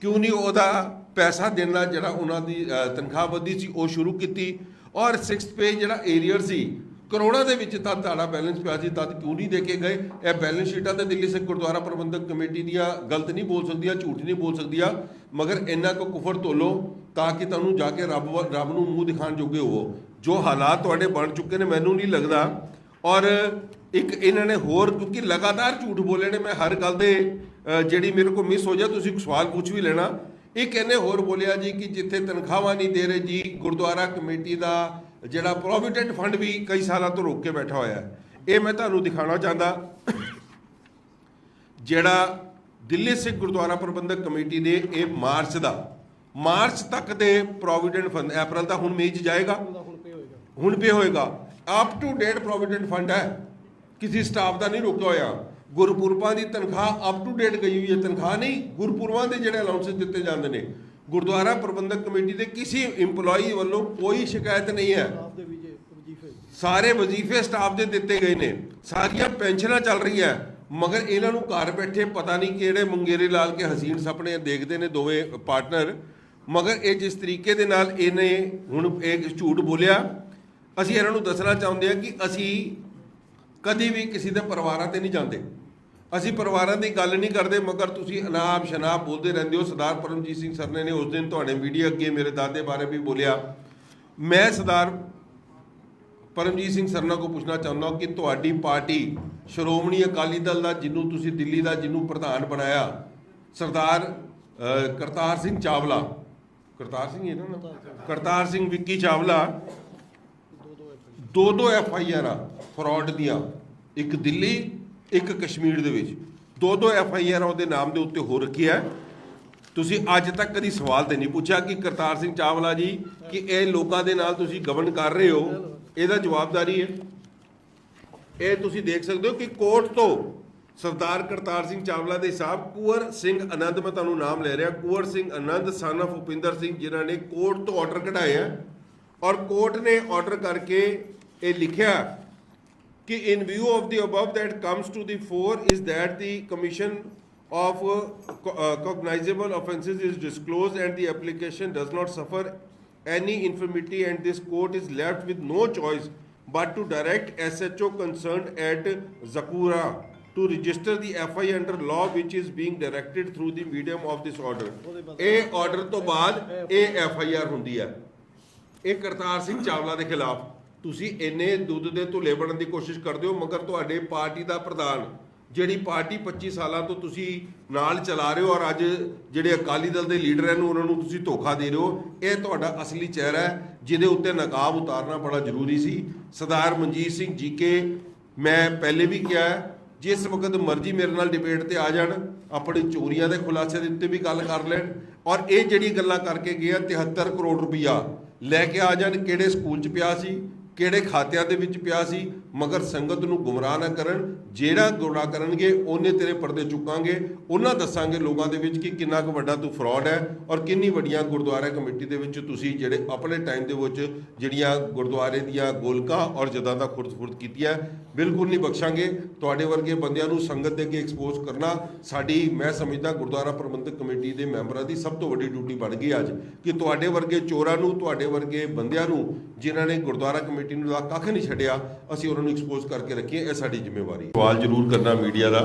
ਕਿਉਂ ਨਹੀਂ ਉਹਦਾ ਪੈਸਾ ਦੇਣਾ ਜਿਹੜਾ ਉਹਨਾਂ ਦੀ ਤਨਖਾਹ ਵਧੀ ਸੀ, ਉਹ ਸ਼ੁਰੂ ਕੀਤੀ? ਔਰ 6th ਪੇ ਜਿਹੜਾ ਏਰੀਅਰ ਸੀ, ਕਰੋੜਾਂ ਦੇ ਵਿੱਚ ਤਾਂ ਤੁਹਾਡਾ ਬੈਲੈਂਸ ਪਿਆ ਸੀ ਤਦ ਕਿਉਂ ਨਹੀਂ ਦੇ ਕੇ ਗਏ? ਇਹ ਬੈਲੈਂਸ ਸ਼ੀਟਾਂ ਤੇ ਦਿੱਲੀ ਸਿੱਖ ਗੁਰਦੁਆਰਾ ਪ੍ਰਬੰਧਕ ਕਮੇਟੀ ਦੀਆਂ ਗਲਤ ਨਹੀਂ ਬੋਲ ਸਕਦੀਆਂ, ਝੂਠ ਨਹੀਂ ਬੋਲ ਸਕਦੀਆਂ, ਮਗਰ ਇੰਨਾ ਕੋ ਕੁਫਰ ਤੋਲੋ ਤਾਂ ਕਿ ਤੁਹਾਨੂੰ ਜਾ ਕੇ ਰੱਬ ਵੱਲ- ਰੱਬ ਨੂੰ ਮੂੰਹ ਦਿਖਾਣ ਜੋਗੇ ਹੋਵੋ। ਜੋ ਹਾਲਾਤ ਤੁਹਾਡੇ ਬਣ ਚੁੱਕੇ ਨੇ, ਮੈਨੂੰ ਨਹੀਂ ਲੱਗਦਾ ਔਰ ਇੱਕ ਇਹਨਾਂ ਨੇ ਹੋਰ ਕਿਉਂਕਿ ਲਗਾਤਾਰ ਝੂਠ ਬੋਲੇ ਨੇ ਮੈਂ ਹਰ ਗੱਲ ਦੇ ਜਿਹੜੀ ਮੇਰੇ ਕੋਲ ਮਿਸ ਹੋ ਜਾ ਤੁਸੀਂ ਸਵਾਲ ਪੁੱਛ ਵੀ ਲੈਣਾ। ਇੱਕ ਇਹਨੇ ਹੋਰ ਬੋਲਿਆ ਜੀ ਕਿ ਜਿੱਥੇ ਤਨਖਾਹਾਂ ਨਹੀਂ ਦੇ ਰਹੇ ਜੀ ਗੁਰਦੁਆਰਾ ਕਮੇਟੀ ਦਾ ਜਿਹੜਾ ਪ੍ਰੋਵੀਡੈਂਟ ਫੰਡ ਵੀ ਕਈ ਸਾਲਾਂ ਤੋਂ ਰੋਕ ਕੇ ਬੈਠਾ ਹੋਇਆ ਹੈ। ਇਹ ਮੈਂ ਤੁਹਾਨੂੰ ਦਿਖਾਉਣਾ ਚਾਹੁੰਦਾ। ਜਿਹੜਾ ਦਿੱਲੀ ਸਿੱਖ ਗੁਰਦੁਆਰਾ ਪ੍ਰਬੰਧਕ ਕਮੇਟੀ ਦੇ ਇਹ ਮਾਰਚ ਦਾ ਮਾਰਚ ਤੱਕ ਦੇ ਪ੍ਰੋਵੀਡੈਂਟ ਫੰਡ ਅਪ੍ਰੈਲ ਦਾ ਹੁਣ ਮਈ ਚ ਜਾਏਗਾ। ਹੁਣ ਪੇ ਹੋਏਗਾ। Up to date provident fund ਹੈ। ਕਿਸੇ ਸਟਾਫ ਦਾ ਨਹੀਂ ਰੁਕਿਆ ਹੋਇਆ। ਗੁਰਪੁਰਬਾਂ ਦੀ ਤਨਖਾਹ ਅਪ ਟੂ ਡੇਟ ਗਈ ਹੋਈ ਹੈ। ਤਨਖਾਹ ਨਹੀਂ ਗੁਰਪੁਰਬਾਂ ਦੇ ਜਿਹੜੇ ਅਲਾਉਂਸਸ ਦਿੱਤੇ ਜਾਂਦੇ ਨੇ। ਗੁਰਦੁਆਰਾ ਪ੍ਰਬੰਧਕ ਕਮੇਟੀ ਦੇ ਕਿਸੇ EMPLOYEE ਵੱਲੋਂ ਕੋਈ ਸ਼ਿਕਾਇਤ ਨਹੀਂ ਹੈ। ਸਾਰੇ ਵਜ਼ੀਫੇ ਸਟਾਫ ਦੇ ਦਿੱਤੇ ਗਏ ਨੇ। ਸਾਰੀਆਂ ਪੈਨਸ਼ਨਾਂ ਚੱਲ ਰਹੀਆਂ ਮਗਰ ਇਹਨਾਂ ਨੂੰ ਘਰ ਬੈਠੇ ਪਤਾ ਨਹੀਂ ਕਿਹੜੇ ਮੁੰਗੇਰੇ ਲਾਲ ਕੇ ਹਸੀਨ ਸੁਪਨੇ ਦੇਖਦੇ ਨੇ ਦੋਵੇਂ ਪਾਰਟਨਰ ਮਗਰ ਇਹ ਜਿਸ ਤਰੀਕੇ ਦੇ ਨਾਲ ਇਹਨੇ ਹੁਣ ਇਹ ਝੂਠ ਬੋਲਿਆ ਅਸੀਂ ਇਹਨਾਂ ਨੂੰ ਦੱਸਣਾ ਚਾਹੁੰਦੇ ਹਾਂ ਕਿ ਅਸੀਂ ਕਦੀ ਵੀ ਕਿਸੇ ਦੇ ਪਰਿਵਾਰਾਂ ਤੇ ਨਹੀਂ ਜਾਂਦੇ। ਅਸੀਂ ਪਰਿਵਾਰਾਂ ਦੀ ਗੱਲ ਨਹੀਂ ਕਰਦੇ, ਮਗਰ ਤੁਸੀਂ ਅਨਾਪ ਸ਼ਨਾਬ ਬੋਲਦੇ ਰਹਿੰਦੇ ਹੋ। ਸਰਦਾਰ ਪਰਮਜੀਤ ਸਿੰਘ ਸਰ ਨੇ ਉਸ ਦਿਨ ਤੁਹਾਡੇ ਮੀਡੀਆ ਅੱਗੇ ਮੇਰੇ ਦਾਦੇ ਬਾਰੇ ਵੀ ਬੋਲਿਆ। ਮੈਂ ਸਰਦਾਰ ਪਰਮਜੀਤ ਸਿੰਘ ਸਰਨਾ ਕੋ ਪੁੱਛਣਾ ਚਾਹੁੰਦਾ ਕਿ ਤੁਹਾਡੀ ਪਾਰਟੀ ਸ਼੍ਰੋਮਣੀ ਅਕਾਲੀ ਦਲ ਦਾ, ਜਿਹਨੂੰ ਤੁਸੀਂ ਦਿੱਲੀ ਦਾ, ਜਿਹਨੂੰ ਪ੍ਰਧਾਨ ਬਣਾਇਆ, ਸਰਦਾਰ ਕਰਤਾਰ ਸਿੰਘ ਚਾਵਲਾ। ਕਰਤਾਰ ਸਿੰਘ ਹੀ ਕਰਤਾਰ ਸਿੰਘ ਵਿੱਕੀ ਚਾਵਲਾ ਦੋ ਦੋ ਐਫ ਆਈ ਆਰ ਆ ਫਰਾਡ ਦੀਆਂ। ਇੱਕ ਦਿੱਲੀ, ਇੱਕ ਕਸ਼ਮੀਰ ਦੇ ਵਿੱਚ। ਦੋ ਦੋ ਐਫ ਆਈ ਆਰ ਉਹਦੇ ਨਾਮ ਦੇ ਉੱਤੇ ਹੋ ਰੱਖੀ ਤੁਸੀਂ ਅੱਜ ਤੱਕ ਕਦੀ ਸਵਾਲ ਤੇ ਨਹੀਂ ਪੁੱਛਿਆ ਕਿ ਕਰਤਾਰ ਸਿੰਘ ਚਾਵਲਾ ਜੀ, ਕਿ ਇਹ ਲੋਕਾਂ ਦੇ ਨਾਲ ਤੁਸੀਂ ਗਵਨ ਕਰ ਰਹੇ ਹੋ? ਇਹਦਾ ਜਵਾਬਦਾਰੀ ਹੈ। ਇਹ ਤੁਸੀਂ ਦੇਖ ਸਕਦੇ ਹੋ ਕਿ ਕੋਰਟ ਤੋਂ ਸਰਦਾਰ ਕਰਤਾਰ ਸਿੰਘ ਚਾਵਲਾ ਦੇ ਸਾਹਿਬ ਕੁਵਰ ਸਿੰਘ ਆਨੰਦ, ਮੈਂ ਤੁਹਾਨੂੰ ਨਾਮ ਲੈ ਰਿਹਾ, ਕੁਵਰ ਸਿੰਘ ਆਨੰਦ ਸਨ of ਉਪਿੰਦਰ ਸਿੰਘ, ਜਿਨ੍ਹਾਂ ਨੇ ਕੋਰਟ ਤੋਂ ਆਰਡਰ ਕਢਾਇਆ ਔਰ ਕੋਰਟ ਨੇ ਆਰਡਰ ਕਰਕੇ ਇਹ ਲਿਖਿਆ ਕਿ in view of the above that comes to the fore is that the commission of uh, co- uh, cognizable offences is disclosed and the application does not suffer any infirmity and this court is left with no choice but to direct SHO concerned at Zakura to register the FI under law which is being directed through the medium of this order ਇਹ order ਤੋਂ ਬਾਅਦ ਇਹ FIR ਹੁੰਦੀ ਹੈ ਇਹ ਕਰਤਾਰ ਸਿੰਘ ਚਾਵਲਾ ਦੇ ਖਿਲਾਫ ਤੁਸੀਂ ਇੰਨੇ ਦੁੱਧ ਦੇ ਧੁਲੇ ਬਣਨ ਦੀ ਕੋਸ਼ਿਸ਼ ਕਰਦੇ ਹੋ, ਮਗਰ ਤੁਹਾਡੇ ਪਾਰਟੀ ਦਾ ਪ੍ਰਧਾਨ, ਜਿਹੜੀ ਪਾਰਟੀ 25 ਸਾਲਾਂ ਤੋਂ ਤੁਸੀਂ ਨਾਲ ਚਲਾ ਰਹੇ ਹੋ ਔਰ ਅੱਜ ਜਿਹੜੇ ਅਕਾਲੀ ਦਲ ਦੇ ਲੀਡਰ ਹਨ, ਉਹਨਾਂ ਨੂੰ ਤੁਸੀਂ ਧੋਖਾ ਦੇ ਰਹੇ ਹੋ, ਇਹ ਤੁਹਾਡਾ ਅਸਲੀ ਚਿਹਰਾ ਹੈ, ਜਿਹਦੇ ਉੱਤੇ ਨਕਾਬ ਉਤਾਰਨਾ ਬੜਾ ਜ਼ਰੂਰੀ ਸੀ। ਸਰਦਾਰ ਮਨਜੀਤ ਸਿੰਘ ਜੀ ਕੇ, ਮੈਂ ਪਹਿਲੇ ਵੀ ਕਿਹਾ ਜਿਸ ਵਕਤ ਮਰਜ਼ੀ ਮੇਰੇ ਨਾਲ ਡਿਬੇਟ ਤੇ ਆ ਜਾਣ, ਆਪਣੀ ਚੋਰੀਆਂ ਦੇ ਖੁਲਾਸੇ ਦੇ ਉੱਤੇ ਵੀ ਗੱਲ ਕਰ ਲੈਣ, ਔਰ ਇਹ ਜਿਹੜੀ ਗੱਲਾਂ ਕਰਕੇ ਗਿਆ 73 ਕਰੋੜ ਰੁਪਈਆ ਲੈ ਕੇ ਆ ਜਾਣ, ਕਿਹੜੇ ਸਕੂਲ 'ਚ ਪਿਆ ਸੀ ਕਿਹੜੇ ਖਾਤਿਆਂ ਦੇ ਵਿੱਚ ਪਿਆ ਸੀ? ਮਗਰ ਸੰਗਤ ਨੂੰ ਗੁੰਮਰਾਹ ਨਾ ਕਰਨ, ਜਿਹੜਾ ਗੁੰਮਰਾਹ ਕਰਨਗੇ, ਉਹਨੇ ਤੇਰੇ ਪਰਦੇ ਚੁੱਕਾਂਗੇ। ਉਹਨਾਂ ਦੱਸਾਂਗੇ ਲੋਕਾਂ ਦੇ ਵਿੱਚ ਕਿ ਕਿੰਨਾ ਕੁ ਵੱਡਾ ਤੂੰ ਫਰਾਡ ਹੈ ਔਰ ਕਿੰਨੀ ਵੱਡੀਆਂ ਗੁਰਦੁਆਰਾ ਕਮੇਟੀ ਦੇ ਵਿੱਚ ਤੁਸੀਂ ਜਿਹੜੇ ਆਪਣੇ ਟਾਈਮ ਦੇ ਵਿੱਚ ਜਿਹੜੀਆਂ ਗੁਰਦੁਆਰੇ ਦੀਆਂ ਗੋਲਕਾਂ ਔਰ ਜਦਾਂ ਦਾ ਖੁਰਦ-ਫੁਰਦ ਕੀਤੀਆਂ ਬਿਲਕੁਲ ਨਹੀਂ ਬਖਸ਼ਾਂਗੇ। ਤੁਹਾਡੇ ਵਰਗੇ ਬੰਦਿਆਂ ਨੂੰ ਸੰਗਤ ਦੇ ਅੱਗੇ ਐਕਸਪੋਜ਼ ਕਰਨਾ ਸਾਡੀ, ਮੈਂ ਸਮਝਦਾ ਗੁਰਦੁਆਰਾ ਪ੍ਰਬੰਧਕ ਕਮੇਟੀ ਦੇ ਮੈਂਬਰਾਂ ਦੀ ਸਭ ਤੋਂ ਵੱਡੀ ਡਿਊਟੀ ਬਣ ਗਈ ਅੱਜ ਕਿ ਤੁਹਾਡੇ ਵਰਗੇ ਚੋਰਾਂ ਨੂੰ, ਤੁਹਾਡੇ ਵਰਗੇ ਬੰਦਿਆਂ ਨੂੰ, ਜਿਨ੍ਹਾਂ ਨੇ ਗੁਰਦੁਆਰਾ ਕਮੇਟੀ ਨੂੰ ਦਾ ਕੱਖ ਨਹੀਂ ਛੱਡਿਆ, ਅਸੀਂ ਉਹਨਾਂ ਨੂੰ ਐਕਸਪੋਜ਼ ਕਰਕੇ ਰੱਖੀਏ ਇਹ ਸਾਡੀ ਜ਼ਿੰਮੇਵਾਰੀ ਹੈ। ਸਵਾਲ ਜ਼ਰੂਰ ਕਰਨਾ ਮੀਡੀਆ ਦਾ।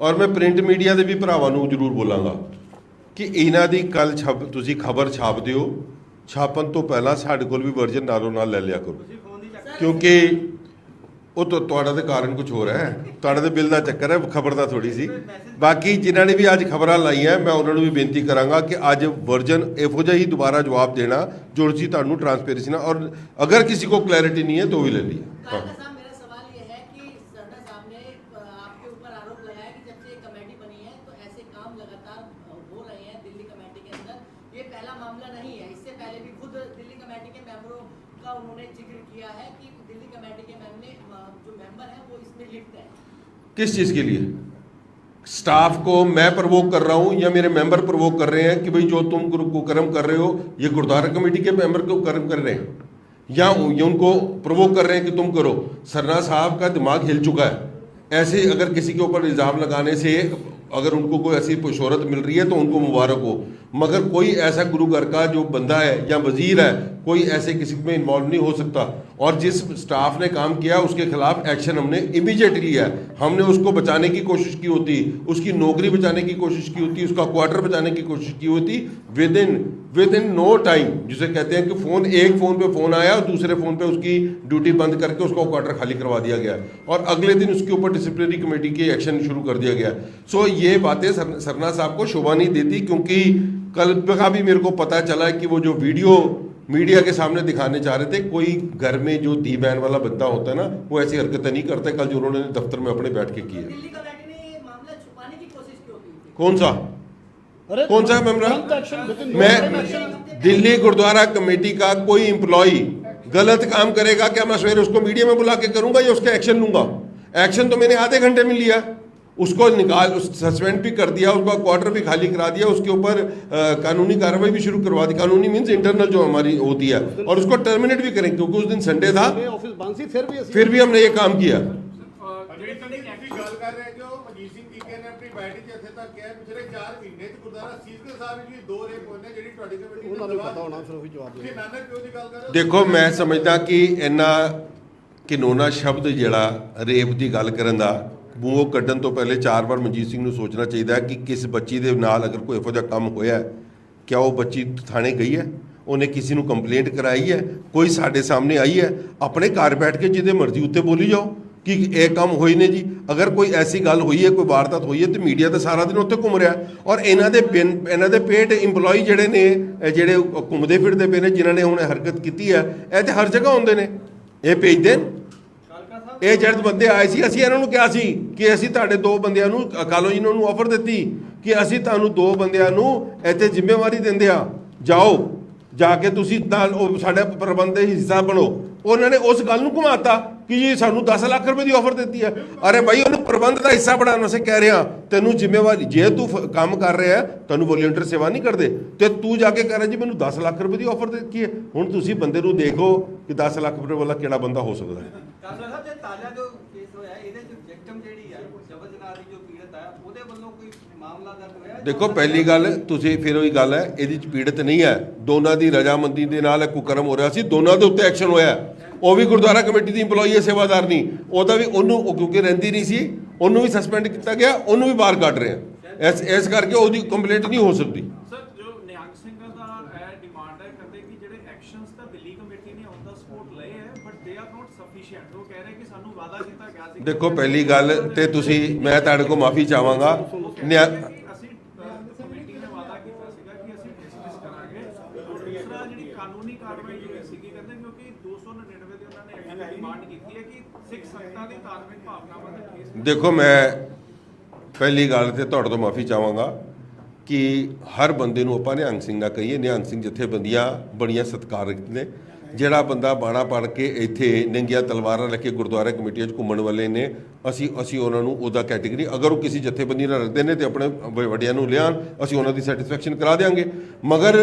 ਔਰ ਮੈਂ ਪ੍ਰਿੰਟ ਮੀਡੀਆ ਦੇ ਵੀ ਭਰਾਵਾਂ ਨੂੰ ਜ਼ਰੂਰ ਬੋਲਾਂਗਾ ਕਿ ਇਹਨਾਂ ਦੀ ਕੱਲ ਛਪ ਤੁਸੀਂ ਖਬਰ ਛਾਪ ਦਿਓ ਛਾਪਣ ਤੋਂ ਪਹਿਲਾਂ ਸਾਡੇ ਕੋਲ ਵੀ ਵਰਜਨ ਨਾਲੋਂ ਨਾਲ ਲੈ ਲਿਆ ਕਰੋ। ਕਿਉਂਕਿ ਉਹ ਤਾਂ ਤੁਹਾਡਾ ਤੇ ਕਾਰਨ ਕੁਝ ਹੋਰ ਹੈ। ਤੁਹਾਡੇ ਤੇ ਬਿੱਲ ਦਾ ਚੱਕਰ ਹੈ, ਖਬਰ ਦਾ ਥੋੜੀ ਸੀ। ਬਾਕੀ ਜਿਨ੍ਹਾਂ ਨੇ ਵੀ ਅੱਜ ਖਬਰਾਂ ਲਾਈਆਂ, ਮੈਂ ਉਹਨਾਂ ਨੂੰ ਵੀ ਬੇਨਤੀ ਕਰਾਂਗਾ ਕਿ ਅੱਜ ਵਰਜਨ ਇਹੋ ਜਿਹਾ ਹੀ ਦੁਬਾਰਾ ਜਵਾਬ ਦੇਣਾ, ਜੋ ਤੁਹਾਨੂੰ ਟਰਾਂਸਪੇਰੈਂਸੀ ਨਾਲ ਔਰ ਅਗਰ ਕਿਸੇ
ਕੋ ਕਲੈਰਿਟੀ ਨਹੀਂ ਹੈ, ਤਾਂ ਵੀ ਲੈ ਲਈ ਹਾਂ
किस चीज़ के लिए? स्टाफ को मैं प्रवोक कर रहा हूँ या मेरे मेंबर प्रवोक कर रहे हैं कि भाई जो तुम ग्रुप को कर्म कर रहे हो, ये गुरुद्वारा कमेटी के मेंबर को कर्म कर रहे हैं। या ये उनको प्रवोक कर रहे हैं कि तुम करो। सरना साहब का दिमाग हिल चुका है। ऐसे अगर किसी के ऊपर इल्ज़ाम लगाने से अगर उनको कोई ऐसी शोहरत मिल रही है तो उनको मुबारक हो। मगर कोई ऐसा गुरु घर का जो बंदा है या वज़ीर है, कोई ऐसे किसी में इन्वॉल्व नहीं हो सकता। और जिस स्टाफ ने काम किया, उसके खिलाफ एक्शन हमने इमीडिएटली लिया। है हमने उसको बचाने की कोशिश की होती, उसकी नौकरी बचाने की कोशिश की होती, उसका क्वार्टर बचाने की कोशिश की होती within within no time जिसे कहते हैं कि फ़ोन एक फ़ोन पे फ़ोन आया और दूसरे फ़ोन पे उसकी ड्यूटी बंद करके उसका क्वार्टर खाली करवा दिया गया। और अगले दिन उसके ऊपर डिसिप्लिनरी कमेटी के एक्शन शुरू कर दिया गया। सो ये बातें सरना साहब को शोभा नहीं देती, क्योंकि कल का भी मेरे को पता चला कि वो जो वीडियो मीडिया के सामने दिखाने चाह रहे थे कोई घर में जो दी बहन वाला बंदा होता है ना वो ऐसी हरकतें नहीं करते कल जो उन्होंने दफ्तर में अपने बैठ के की है
दिल्ली कमेटी ने ये मामला छुपाने की कोशिश क्यों की? थी
कौन सा?
अरे
कौन सा है
no
मैं दिल्ली गुरुद्वारा कमेटी का कोई इंप्लॉई गलत काम करेगा क्या मैं सवेरे उसको मीडिया में बुला के करूँगा या उसका एक्शन लूँगा? एक्शन तो मैंने आधे घंटे में लिया। उसको निकाल उस सस्पेंड भी कर दिया उसका क्वार्टर भी खाली करा दिया उसके ऊपर अ, कानूनी कार्रवाई भी शुरू करवा दी कानूनी मीन्स इंटरनल जो हमारी होती है और उसको टर्मिनेट भी करें क्योंकि उस दिन संडे था
ਇਹ ਆਫਿਸ ਬੰਦ ਸੀ ਫਿਰ ਵੀ ਅਸੀਂ
फिर भी हमने ये काम किया
ਜਿਹੜੀ ਤੁਸੀਂ ਤੁਸੀਂ ਗੱਲ ਕਰ ਰਹੇ ਜੋ ਮਜੀਦ ਸਿੰਘ ਟੀਕੇ ਨੇ ਆਪਣੀ ਬੈਠਕ 'ਚ ਇੱਥੇ ਤੱਕ ਕਿਹਾ ਪਿਛਲੇ 4 ਮਹੀਨੇ 'ਚ ਗੁਰਦਾਰਾ ਸੀਸਗੰਜ ਸਾਹਿਬ ਜੀ ਦੋ ਰੇਪ ਹੋਏ ਨੇ ਜਿਹੜੀ ਤੁਹਾਡੀ ਕਮੇਟੀ
ਉਹਨਾਂ ਨੂੰ ਪਤਾ ਹੋਣਾ ਫਿਰ ਉਹ ਵੀ ਜਵਾਬ
ਤੁਸੀਂ
ਦੇ
ਨਾਨਕ ਪਿਓ ਦੀ ਗੱਲ ਕਰ ਰਹੇ ਹੋ
ਦੇਖੋ ਮੈਂ ਸਮਝਦਾ ਕਿ ਇੰਨਾ ਕਿਨੋਨਾ ਸ਼ਬਦ ਜਿਹੜਾ ਰੇਪ ਦੀ ਗੱਲ ਕਰਨ ਦਾ ਮੂੰਹੋਂ ਕੱਢਣ ਤੋਂ ਪਹਿਲੇ ਚਾਰ ਵਾਰ ਮਨਜੀਤ ਸਿੰਘ ਨੂੰ ਸੋਚਣਾ ਚਾਹੀਦਾ ਹੈ ਕਿ ਕਿਸ ਬੱਚੀ ਦੇ ਨਾਲ ਅਗਰ ਕੋਈ ਇਹੋ ਜਿਹਾ ਕੰਮ ਹੋਇਆ ਹੈ, ਕਿਆ ਉਹ ਬੱਚੀ ਥਾਣੇ ਗਈ ਹੈ? ਉਹਨੇ ਕਿਸੇ ਨੂੰ ਕੰਪਲੇਂਟ ਕਰਾਈ ਹੈ? ਕੋਈ ਸਾਡੇ ਸਾਹਮਣੇ ਆਈ ਹੈ? ਆਪਣੇ ਘਰ ਬੈਠ ਕੇ ਜਿਹਦੇ ਮਰਜ਼ੀ ਉੱਤੇ ਬੋਲੀ ਜਾਓ ਕਿ ਇਹ ਕੰਮ ਹੋਈ ਨੇ ਜੀ। ਅਗਰ ਕੋਈ ਐਸੀ ਗੱਲ ਹੋਈ ਹੈ ਕੋਈ ਵਾਰਦਾਤ ਹੋਈ ਹੈ ਤੇ ਮੀਡੀਆ ਤਾਂ ਸਾਰਾ ਦਿਨ ਉੱਥੇ ਘੁੰਮ ਰਿਹਾ ਔਰ ਇਹਨਾਂ ਦੇ ਬਿਨ ਇਹਨਾਂ ਦੇ ਪੇਟ EMPLOYE ਜਿਹੜੇ ਨੇ ਜਿਹੜੇ ਘੁੰਮਦੇ ਫਿਰਦੇ ਪਏ ਨੇ ਜਿਨ੍ਹਾਂ ਨੇ ਹੁਣ ਹਰਕਤ ਕੀਤੀ ਹੈ ਇਹ ਤੇ ਹਰ ਜਗ੍ਹਾ ਹੁੰਦੇ ਨੇ। ਇਹ ਭੇਜਦੇ ਨੇ। ਇਹ ਜਿਹੜੇ ਬੰਦੇ ਆਏ ਸੀ, ਅਸੀਂ ਇਹਨਾਂ ਨੂੰ ਕਿਹਾ ਸੀ ਕਿ ਅਸੀਂ ਤੁਹਾਡੇ ਦੋ ਬੰਦਿਆਂ ਨੂੰ, ਅਕਾਲੋ ਜੀ ਨੂੰ ਆਫਰ ਦਿੱਤੀ ਕਿ ਅਸੀਂ ਤੁਹਾਨੂੰ ਦੋ ਬੰਦਿਆਂ ਨੂੰ ਇੱਥੇ ਜ਼ਿੰਮੇਵਾਰੀ ਦਿੰਦੇ ਆ ਜਾਓ, ਜਾ ਕੇ ਤੁਸੀਂ ਨਾਲ ਉਹ ਸਾਡੇ ਪ੍ਰਬੰਧ ਦੇ ਹਿੱਸਾ ਬਣੋ। ਉਹਨਾਂ ਨੇ ਉਸ ਗੱਲ ਨੂੰ ਘੁਮਾਤਾ। ਕਿ ਜੀ ਸਾਨੂੰ 10 ਲੱਖ ਰੁਪਏ ਦੀ ਆਫਰ ਦਿੱਤੀ ਹੈ? ਅਰੇ ਭਾਈ ਉਹਨੂੰ ਪ੍ਰਬੰਧ ਦਾ ਹਿੱਸਾ ਬਣਾਉਣ ਵਾਸਤੇ ਕਹਿ ਰਿਹਾ। ਤੈਨੂੰ ਜ਼ਿੰਮੇਵਾਰੀ ਜੇ ਤੂੰ ਕੰਮ ਕਰ ਰਿਹਾ ਤੈਨੂੰ ਵੋਲੰਟੀਅਰ ਸੇਵਾ ਨਹੀਂ ਕਰਦੇ ਤੇ ਤੂੰ ਜਾ ਕੇ ਕਹਿ ਰਿਹਾ ਜੀ ਮੈਨੂੰ 10 ਲੱਖ ਰੁਪਏ ਦੀ ਆਫਰ ਦਿੱਤੀ ਹੈ। ਹੁਣ ਤੁਸੀਂ ਬੰਦੇ ਨੂੰ ਦੇਖੋ ਕਿ 10 ਲੱਖ ਰੁਪਏ ਵਾਲਾ ਕਿਹੜਾ ਬੰਦਾ ਹੋ ਸਕਦਾ ਹੈ।
ਕਾਸਰ ਸਾਹਿਬ ਜੇ ਤਾਜ਼ਾ ਜੋ ਕੇਸ ਹੋਇਆ ਇਹਦੇ ਚ ਵਿਕਟਮ ਜਿਹੜੀ ਆ ਜਬਰ ਜਨਾਹ ਦੀ ਜੋ ਪੀੜਤ ਆ ਉਹਦੇ ਵੱਲੋਂ ਕੋਈ ਮਾਮਲਾ ਦਰਜ ਹੋਇਆ?
ਦੇਖੋ ਪਹਿਲੀ ਗੱਲ ਤੁਸੀਂ ਫਿਰ ਉਹੀ ਗੱਲ ਹੈ ਇਹਦੇ ਚ ਪੀੜਤ ਨਹੀਂ ਹੈ। ਦੋਨਾਂ ਦੀ ਰਜਾਮੰਦੀ ਦੇ ਨਾਲ ਕੁਕਰਮ ਹੋ ਰਿਹਾ ਸੀ ਦੋਨਾਂ ਦੇ ਉੱਤੇ ਐਕਸ਼ਨ ਹੋਇਆ। ਉਹ ਵੀ ਗੁਰਦੁਆਰਾ ਕਮੇਟੀ ਦੀ EMPLOYE ਹੈ ਸੇਵਾਦਾਰ ਨਹੀਂ। ਉਹਦਾ ਵੀ ਉਹਨੂੰ ਉਹ ਕਿਉਂਕਿ ਰਹਿੰਦੀ ਨਹੀਂ ਸੀ ਉਹਨੂੰ ਵੀ ਸਸਪੈਂਡ ਕੀਤਾ ਗਿਆ ਉਹਨੂੰ ਵੀ ਬਾਹਰ ਕੱਢ ਰਹੇ ਆ। ਇਸ ਇਸ ਕਰਕੇ ਉਹਦੀ ਕੰਪਲੇਂਟ ਨਹੀਂ ਹੋ ਸਕਦੀ।
ਸਰ ਜੋ ਨਿਹੰਗ ਸਿੰਘਾਂ ਦਾ ਇਹ ਡਿਮਾਂਡ ਹੈ ਕਰਦੇ ਕਿ ਜਿਹੜੇ ਐਕਸ਼ਨਸ ਤਾਂ ਦਿੱਲੀ ਕਮੇਟੀ ਨੇ ਔਨ ਦਾ ਸਪੋਰਟ ਲਏ ਹੈ but they are not sufficient ਉਹ ਕਹਿ ਰਹੇ ਕਿ ਸਾਨੂੰ ਵਾਅਦਾ ਕੀਤਾ ਗਿਆ ਸੀ
ਦੇਖੋ ਪਹਿਲੀ ਗੱਲ ਤੇ ਤੁਸੀਂ ਮੈਂ ਤੁਹਾਡੇ ਕੋਲ ਮਾਫੀ ਚਾਹਾਂਗਾ ਨਿਆ-
ਅਸੀਂ ਅਹ, ਕਮੇਟੀ ਨੇ ਵਾਅਦਾ ਕੀਤਾ ਸੀਗਾ ਕਿ ਅਸੀਂ ਡਿਸਕਸ ਕਰਾਂਗੇ ਔਰ ਦੂਸਰਾ ਜਿਹੜੀ ਕਾਨੂੰਨੀ ਕਾਰਵਾਈ ਜਿਹੜੀ ਸੀਗੀ ਕਹਿੰਦੇ ਕਿਉਂਕਿ 299 ਦੇ ਉਹਨਾਂ ਨੇ ਐਕਸ਼ਨ ਡਿਮਾਂਡ ਕੀਤੀ ਹੈ ਕਿ ਸਿੱਖ ਸੰਗਤਾਂ ਦੀ ਧਾਰਮਿਕ ਭਾਵਨਾਵਾਂ ਦੇ ਕੇਸ
ਦੇਖੋ ਮੈਂ ਪਹਿਲੀ ਗੱਲ ਤੇ ਤੁਹਾਡੇ ਤੋਂ ਮਾਫੀ ਚਾਹਾਂਗਾ ਕਿ ਹਰ ਬੰਦੇ ਨੂੰ ਆਪਾਂ ਨਿਹੰਗ ਸਿੰਘ ਨਾ ਕਹੀਏ। ਨਿਹੰਗ ਸਿੰਘ ਜਥੇਬੰਦੀਆਂ ਬੜੀਆਂ ਸਤਿਕਾਰਤ ਨੇ। ਜਿਹੜਾ ਬੰਦਾ ਬਾਣਾ ਪੜ ਕੇ ਇੱਥੇ ਨੰਗੀਆਂ ਤਲਵਾਰਾਂ ਲੈ ਕੇ ਗੁਰਦੁਆਰਾ ਕਮੇਟੀਆਂ 'ਚ ਘੁੰਮਣ ਵਾਲੇ ਨੇ ਅਸੀਂ ਅਸੀਂ ਉਹਨਾਂ ਨੂੰ ਉਹਦਾ ਕੈਟਾਗਰੀ ਅਗਰ ਉਹ ਕਿਸੇ ਜਥੇਬੰਦੀ ਨਾਲ ਰੱਖਦੇ ਨੇ ਤੇ ਆਪਣੇ ਵੱਡਿਆਂ ਨੂੰ ਲਿਆਉਣ ਅਸੀਂ ਉਹਨਾਂ ਦੀ ਸੈਟੀਸਫੈਕਸ਼ਨ ਕਰਾ ਦੇਵਾਂਗੇ ਮਗਰ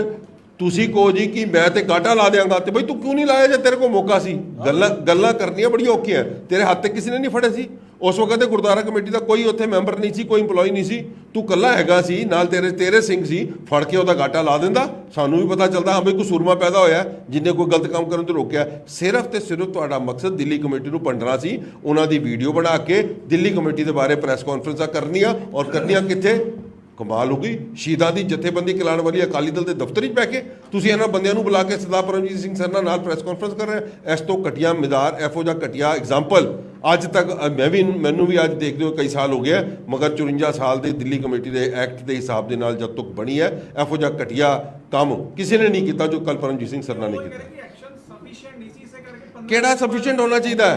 ਤੁਸੀਂ ਕਹੋ ਜੀ ਕਿ ਮੈਂ ਤੇ ਕਾਟਾ ਲਾ ਦਿਆਂਗਾ ਤੇ ਬਈ ਤੂੰ ਕਿਉਂ ਨਹੀਂ ਲਾਇਆ ਜੇ ਤੇਰੇ ਕੋਲ ਮੌਕਾ ਸੀ? ਗੱਲਾਂ ਗੱਲਾਂ ਕਰਨੀਆਂ ਬੜੀਆਂ ਔਖੀਆਂ। ਤੇਰੇ ਹੱਥ ਤੇ ਕਿਸੇ ਨੇ ਨਹੀਂ ਫੜੇ ਸੀ। ਉਸ ਵਕਤ ਤੇ ਗੁਰਦੁਆਰਾ ਕਮੇਟੀ ਦਾ ਕੋਈ ਉੱਥੇ ਮੈਂਬਰ ਨਹੀਂ ਸੀ, ਕੋਈ EMPLOYE ਨਹੀਂ ਸੀ। ਤੂੰ ਕੱਲਾ ਹੈਗਾ ਸੀ, ਨਾਲ ਤੇਰੇ ਤੇਰੇ ਸਿੰਘ ਸੀ। ਫੜ ਕੇ ਉਹਦਾ ਗਾਟਾ ਲਾ ਦਿੰਦਾ। ਸਾਨੂੰ ਵੀ ਪਤਾ ਚੱਲਦਾ, ਹਾਂ ਬਈ ਕੋਈ ਸੂਰਮਾ ਪੈਦਾ ਹੋਇਆ ਜਿੰਨੇ ਕੋਈ ਗਲਤ ਕੰਮ ਕਰਨ ਤੋਂ ਰੋਕਿਆ। ਸਿਰਫ ਤੇ ਸਿਰਫ ਤੁਹਾਡਾ ਮਕਸਦ ਦਿੱਲੀ ਕਮੇਟੀ ਨੂੰ ਭੰਡਣਾ ਸੀ। ਉਹਨਾਂ ਦੀ ਵੀਡੀਓ ਬਣਾ ਕੇ ਦਿੱਲੀ ਕਮੇਟੀ ਦੇ ਬਾਰੇ ਪ੍ਰੈਸ ਕਾਨਫਰੰਸਾਂ ਕਰਨੀਆਂ। ਔਰ ਕਰਨੀਆਂ ਕਿੱਥੇ? ਕਮਾਲ ਹੋ ਗਈ। ਸ਼ਹੀਦਾਂ ਦੀ ਜਥੇਬੰਦੀ ਚਲਾਉਣ ਵਾਲੀ ਅਕਾਲੀ ਦਲ ਦੇ ਦਫ਼ਤਰ 'ਚ ਬਹਿ ਕੇ ਤੁਸੀਂ ਇਹਨਾਂ ਬੰਦਿਆਂ ਨੂੰ ਬੁਲਾ ਕੇ ਸਰਦਾਰ ਪਰਮਜੀਤ ਸਿੰਘ ਸਰਨਾ ਨਾਲ ਪ੍ਰੈਸ ਕਾਨਫਰੰਸ ਕਰ ਰਹੇ। ਇਸ ਤੋਂ ਘਟੀਆ ਮਿਜ਼ਾਰ ਇਹੋ ਜਿਹਾ ਘਟੀਆ ਐਗਜ਼ਾਮਪਲ ਅੱਜ ਤੱਕ ਮੈਂ ਵੀ ਮੈਨੂੰ ਵੀ ਅੱਜ ਦੇਖਦੇ ਹੋ ਕਈ ਸਾਲ ਹੋ ਗਏ ਆ, ਮਗਰ 54 ਸਾਲ ਦੇ ਦਿੱਲੀ ਕਮੇਟੀ ਦੇ ਐਕਟ ਦੇ ਹਿਸਾਬ ਦੇ ਨਾਲ ਜਦ ਤੱਕ ਬਣੀ ਹੈ ਇਹੋ ਜਿਹਾ ਘਟੀਆ ਕੰਮ ਕਿਸੇ ਨੇ ਨਹੀਂ ਕੀਤਾ ਜੋ ਕੱਲ ਪਰਮਜੀਤ ਸਿੰਘ ਸਰਨਾ ਨੇ ਕੀਤਾ।
ਕਹਿ ਰਹੇ ਕਿ ਐਕਸ਼ਨ ਸਫੀਸ਼ੀਐਂਟ ਨਹੀਂ ਸੀ ਇਸੇ ਕਰਕੇ 15
ਕਿਹੜਾ sufficient ਹੋਣਾ ਚਾਹੀਦਾ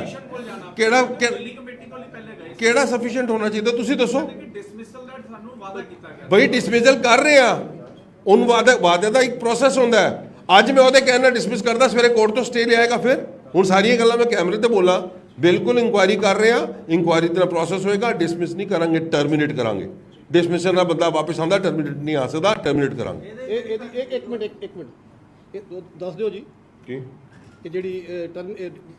ਕਿਹੜਾ- ਕਿਹੜਾ ਸਫੀਸ਼ੀਐਂਟ ਹੋਣਾ ਚਾਹੀਦਾ? ਤੁਸੀਂ ਦੱਸੋ। ਬਈ ਡਿਸਮਿਸਲ ਕਰ ਰਹੇ ਆ। ਉਹਨੂੰ ਵਾਅਦਾ ਵਾਅਦੇ ਦਾ ਇੱਕ ਪ੍ਰੋਸੈਸ ਹੁੰਦਾ ਹੈ। ਅੱਜ ਮੈਂ ਉਹਦੇ ਕਹਿਣ ਨਾਲ ਡਿਸਮਿਸ ਕਰਦਾ ਸਵੇਰੇ ਕੋਰਟ ਤੋਂ ਸਟੇ ਲਿਆਏਗਾ ਫਿਰ। ਹੁਣ ਸਾਰੀਆਂ ਗੱਲਾਂ ਮੈਂ ਕੈਮਰੇ ਤੇ ਬੋਲਾਂ। ਬਿਲਕੁਲ ਇਨਕੁਆਇਰੀ ਕਰ ਰਹੇ ਆ। ਇਨਕੁਆਇਰੀ ਦਾ ਪ੍ਰੋਸੈਸ ਹੋਏਗਾ। ਡਿਸਮਿਸ ਨਹੀਂ ਕਰਾਂਗੇ ਟਰਮੀਨੇਟ ਕਰਾਂਗੇ। ਡਿਸਮਿਸ਼ਨ ਨਾਲ ਬੰਦਾ ਵਾਪਸ ਆਉਂਦਾ ਟਰਮੀਨੇਟ ਨਹੀਂ ਆ ਸਕਦਾ ਟਰਮੀਨੇਟ ਕਰਾਂਗੇ।
ਇਹ ਇਹਦੀ ਇੱਕ ਇੱਕ ਮਿੰਟ ਇੱਕ ਮਿੰਟ। ਇਹ ਦੱਸ ਦਿਓ ਜੀ।
ਕੀ?
ਕਿ ਜਿਹੜੀ ਟਰਨ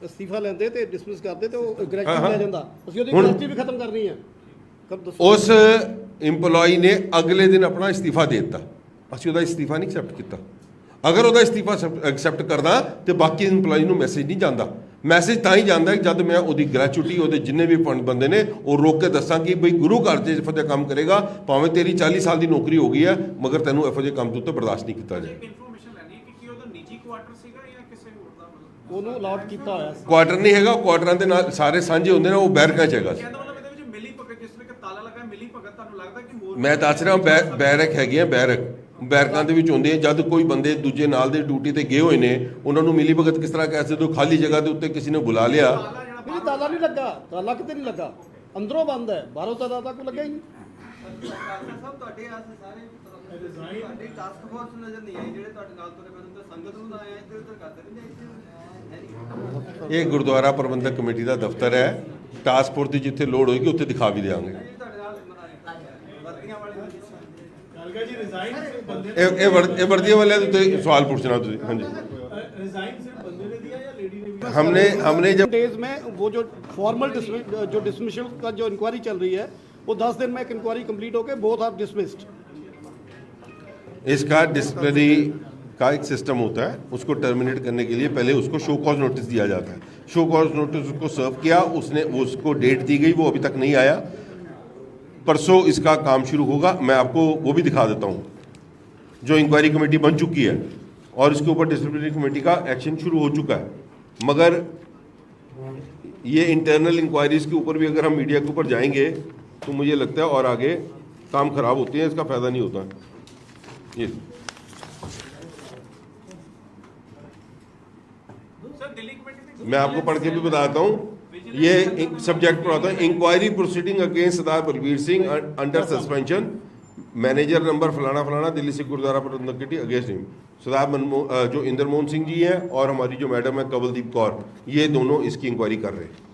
ਅਸਤੀਫਾ ਲੈਂਦੇ ਤੇ ਡਿਸਮਿਸ ਕਰਦੇ ਤੇ ਉਹ ਗ੍ਰੈਜੂਏਟ
ਹਾਂ।
ਲੈ ਜਾਂਦਾ। ਅਸੀਂ ਉਹਦੀ ਗ੍ਰੈਜੂਏਟੀ ਵੀ ਖਤਮ ਕਰਨੀ ਹੈ
ਉਸ EMPLOYE ਨੇ ਅਗਲੇ ਦਿਨ ਆਪਣਾ ਇਸਤੀਫਾ ਦੇ ਦਿੱਤਾ। ਅਸੀਂ ਉਹਦਾ ਇਸਤੀਫਾ ਨਹੀਂ ਐਕਸੈਪਟ ਕੀਤਾ। ਅਗਰ ਉਹਦਾ ਇਸਤੀਫਾ ਐਕਸੈਪਟ ਕਰਦਾ ਤੇ ਬਾਕੀ EMPLOYE ਨੂੰ ਮੈਸੇਜ ਨਹੀਂ ਜਾਂਦਾ। ਮੈਸੇਜ ਤਾਂ ਹੀ ਜਾਂਦਾ ਜਦ ਮੈਂ ਉਹਦੀ ਗ੍ਰੈਚੁਇਟੀ ਉਹਦੇ ਜਿੰਨੇ ਵੀ ਫੰਡ ਬੰਦੇ ਨੇ ਉਹ ਰੋਕ ਕੇ ਦੱਸਾਂ ਕਿ ਬਈ ਗੁਰੂ ਘਰ 'ਚ ਇਹੋ ਜਿਹਾ ਕੰਮ ਕਰੇਗਾ ਭਾਵੇਂ ਤੇਰੀ 40 ਸਾਲ ਦੀ ਨੌਕਰੀ ਹੋ ਗਈ ਹੈ ਮਗਰ ਤੈਨੂੰ ਇਹੋ ਜਿਹੇ ਕੰਮ ਤੋਂ ਉੱਤੇ ਬਰਦਾਸ਼ਤ ਨਹੀਂ ਕੀਤਾ ਜਾਏ
ਇਨਫੋਰਮੇਸ਼ਨ ਲੈਣੀ ਹੈ ਕਿ ਕੀ ਉਹਦਾ ਨਿੱਜੀ ਕੁਆਟਰ ਸੀਗਾ ਜਾਂ ਕਿਸੇ ਹੋਰ ਦਾ ਮਤਲਬ?
ਉਹਨੂੰ ਅਲਾਟ ਕੀਤਾ ਹੋਇਆ ਸੀ।
ਕੁਆਟਰ ਨਹੀਂ ਹੈਗਾ ਕੁਆਟਰਾਂ ਦੇ ਨਾਲ ਸਾਰੇ ਸਾਂਝੇ ਹੁੰਦੇ ਨੇ ਉਹ ਬੈਰਕਾਂ 'ਚ ਹੈਗਾ ਸੀ
ਕਹਿੰਦਾ ਮਤਲਬ ਇਹਦੇ ਵਿੱਚ ਮਿਲੀ ਭਗਤ ਜਿਸ ਵੇਲੇ ਕਿ ਤਾਲਾ ਲੱਗਾ ਮਿਲੀ ਭਗਤ ਤੁਹਾਨੂੰ ਲੱਗਦਾ ਕਿ ਹੋਰ
ਮੈਂ ਦੱਸ ਰਿਹਾ ਬੈ- ਬੈਰਕ ਹੈਗੀ ਆ ਬੈਰਕ। ਬੈਰਕਾਂ ਦੇ ਵਿੱਚ ਹੁੰਦੇ ਆ ਜਦ ਕੋਈ ਬੰਦੇ ਦੂਜੇ ਨਾਲ ਦੇ ਡਿਊਟੀ ਤੇ ਗਏ ਹੋਏ ਨੇ ਉਹਨਾਂ ਨੂੰ ਮਿਲੀ ਭਗਤ ਕਿਸ ਤਰ੍ਹਾਂ ਕਹਿ ਸਕਦੇ ਹੋ ਖਾਲੀ ਜਗ੍ਹਾ ਦੇ ਉੱਤੇ ਕਿਸੇ ਨੇ ਬੁਲਾ ਲਿਆ?
ਨਹੀਂ ਤਾਲਾ ਨਹੀਂ ਲੱਗਾ ਤਾਲਾ ਕਿਤੇ ਨਹੀਂ ਲੱਗਾ। ਅੰਦਰੋਂ ਬੰਦ ਹੈ ਬਾਹਰੋਂ ਤਾਂ ਤਾਲਾ ਕੋਈ ਲੱਗਾ ਹੀ ਨਹੀਂ।
ਖਾਲਸਾ ਸਾਹਿਬ ਤੁਹਾਡੇ ਆਸ ਸਾਰੇ ਤੁਹਾਡੀ ਟਾਸਕ ਫੋਰਸ ਨਜ਼ਰ ਨਹੀਂ ਆਈ ਜਿਹੜੇ ਤੁਹਾਡੇ ਨਾਲ ਤੁਰੇ ਫਿਰਦੇ ਸੰਗਤ ਨੂੰ ਤਾਂ ਆਇਆ ਇੱਧਰ ਉੱਧਰ ਕਰਦੇ ਨਹੀਂ
ਇਹ ਗੁਰਦੁਆਰਾ ਪ੍ਰਬੰਧਕ ਕਮੇਟੀ ਦਾ ਦਫ਼ਤਰ ਹੈ। ਟਾਸਕ ਫੋਰਸ ਦੀ ਜਿੱਥੇ ਲੋੜ ਹੋਏਗੀ ਉੱਥੇ ਦਿਖਾ ਵੀ ਦੇਵਾਂਗੇ
ਇਹ
ਇਹ ਵਰ- ਇਹ ਵਰਦੀਆਂ ਵਾਲਿਆਂ ਦੇ ਉੱਤੇ ਸਵਾਲ ਪੁੱਛਣਾ ਤੁਸੀਂ ਹਾਂਜੀ
रिजाइन सिर्फ बंदे ने दिया या लेडी ने भी
हमने हमने जब
डेज में वो जो फॉर्मल जो डिसमिशल का जो इंक्वायरी चल रही है वो दस दिन में एक इंक्वायरी कंप्लीट होके बोथ आर डिसमिस्ड
इसका डिसिप्लिनरी का एक सिस्टम होता है उसको टर्मिनेट करने के लिए पहले उसको शो कॉज नोटिस दिया जाता है शो कॉज नोटिस उसको सर्व किया उसने उसको डेट दी गई वो अभी तक नहीं आया परसों इसका काम शुरू होगा मैं आपको वो भी दिखा देता हूँ जो इंक्वायरी कमेटी बन चुकी है और इसके ऊपर डिसिप्लिनरी कमेटी का एक्शन शुरू हो चुका है। मगर ये इंटरनल इंक्वायरीज़ के ऊपर भी अगर हम मीडिया के ऊपर जाएँगे तो मुझे लगता है और आगे काम खराब होते हैं इसका फ़ायदा नहीं होता। ये। मैं आपको पढ़ के भी बताता हूँ। ये सब्जेक्ट पर होता है। Inquiry proceeding against Sardar Balbir Singh under suspension manager number फलाना फलाना दिल्ली से Gurdwara Prabandhak committee against him Sardar Manmohan अ, जो इंद्रमोहन सिंह जी हैं और हमारी जो मैडम है कवलदीप कौर ये दोनों इसकी इंक्वायरी कर रहे हैं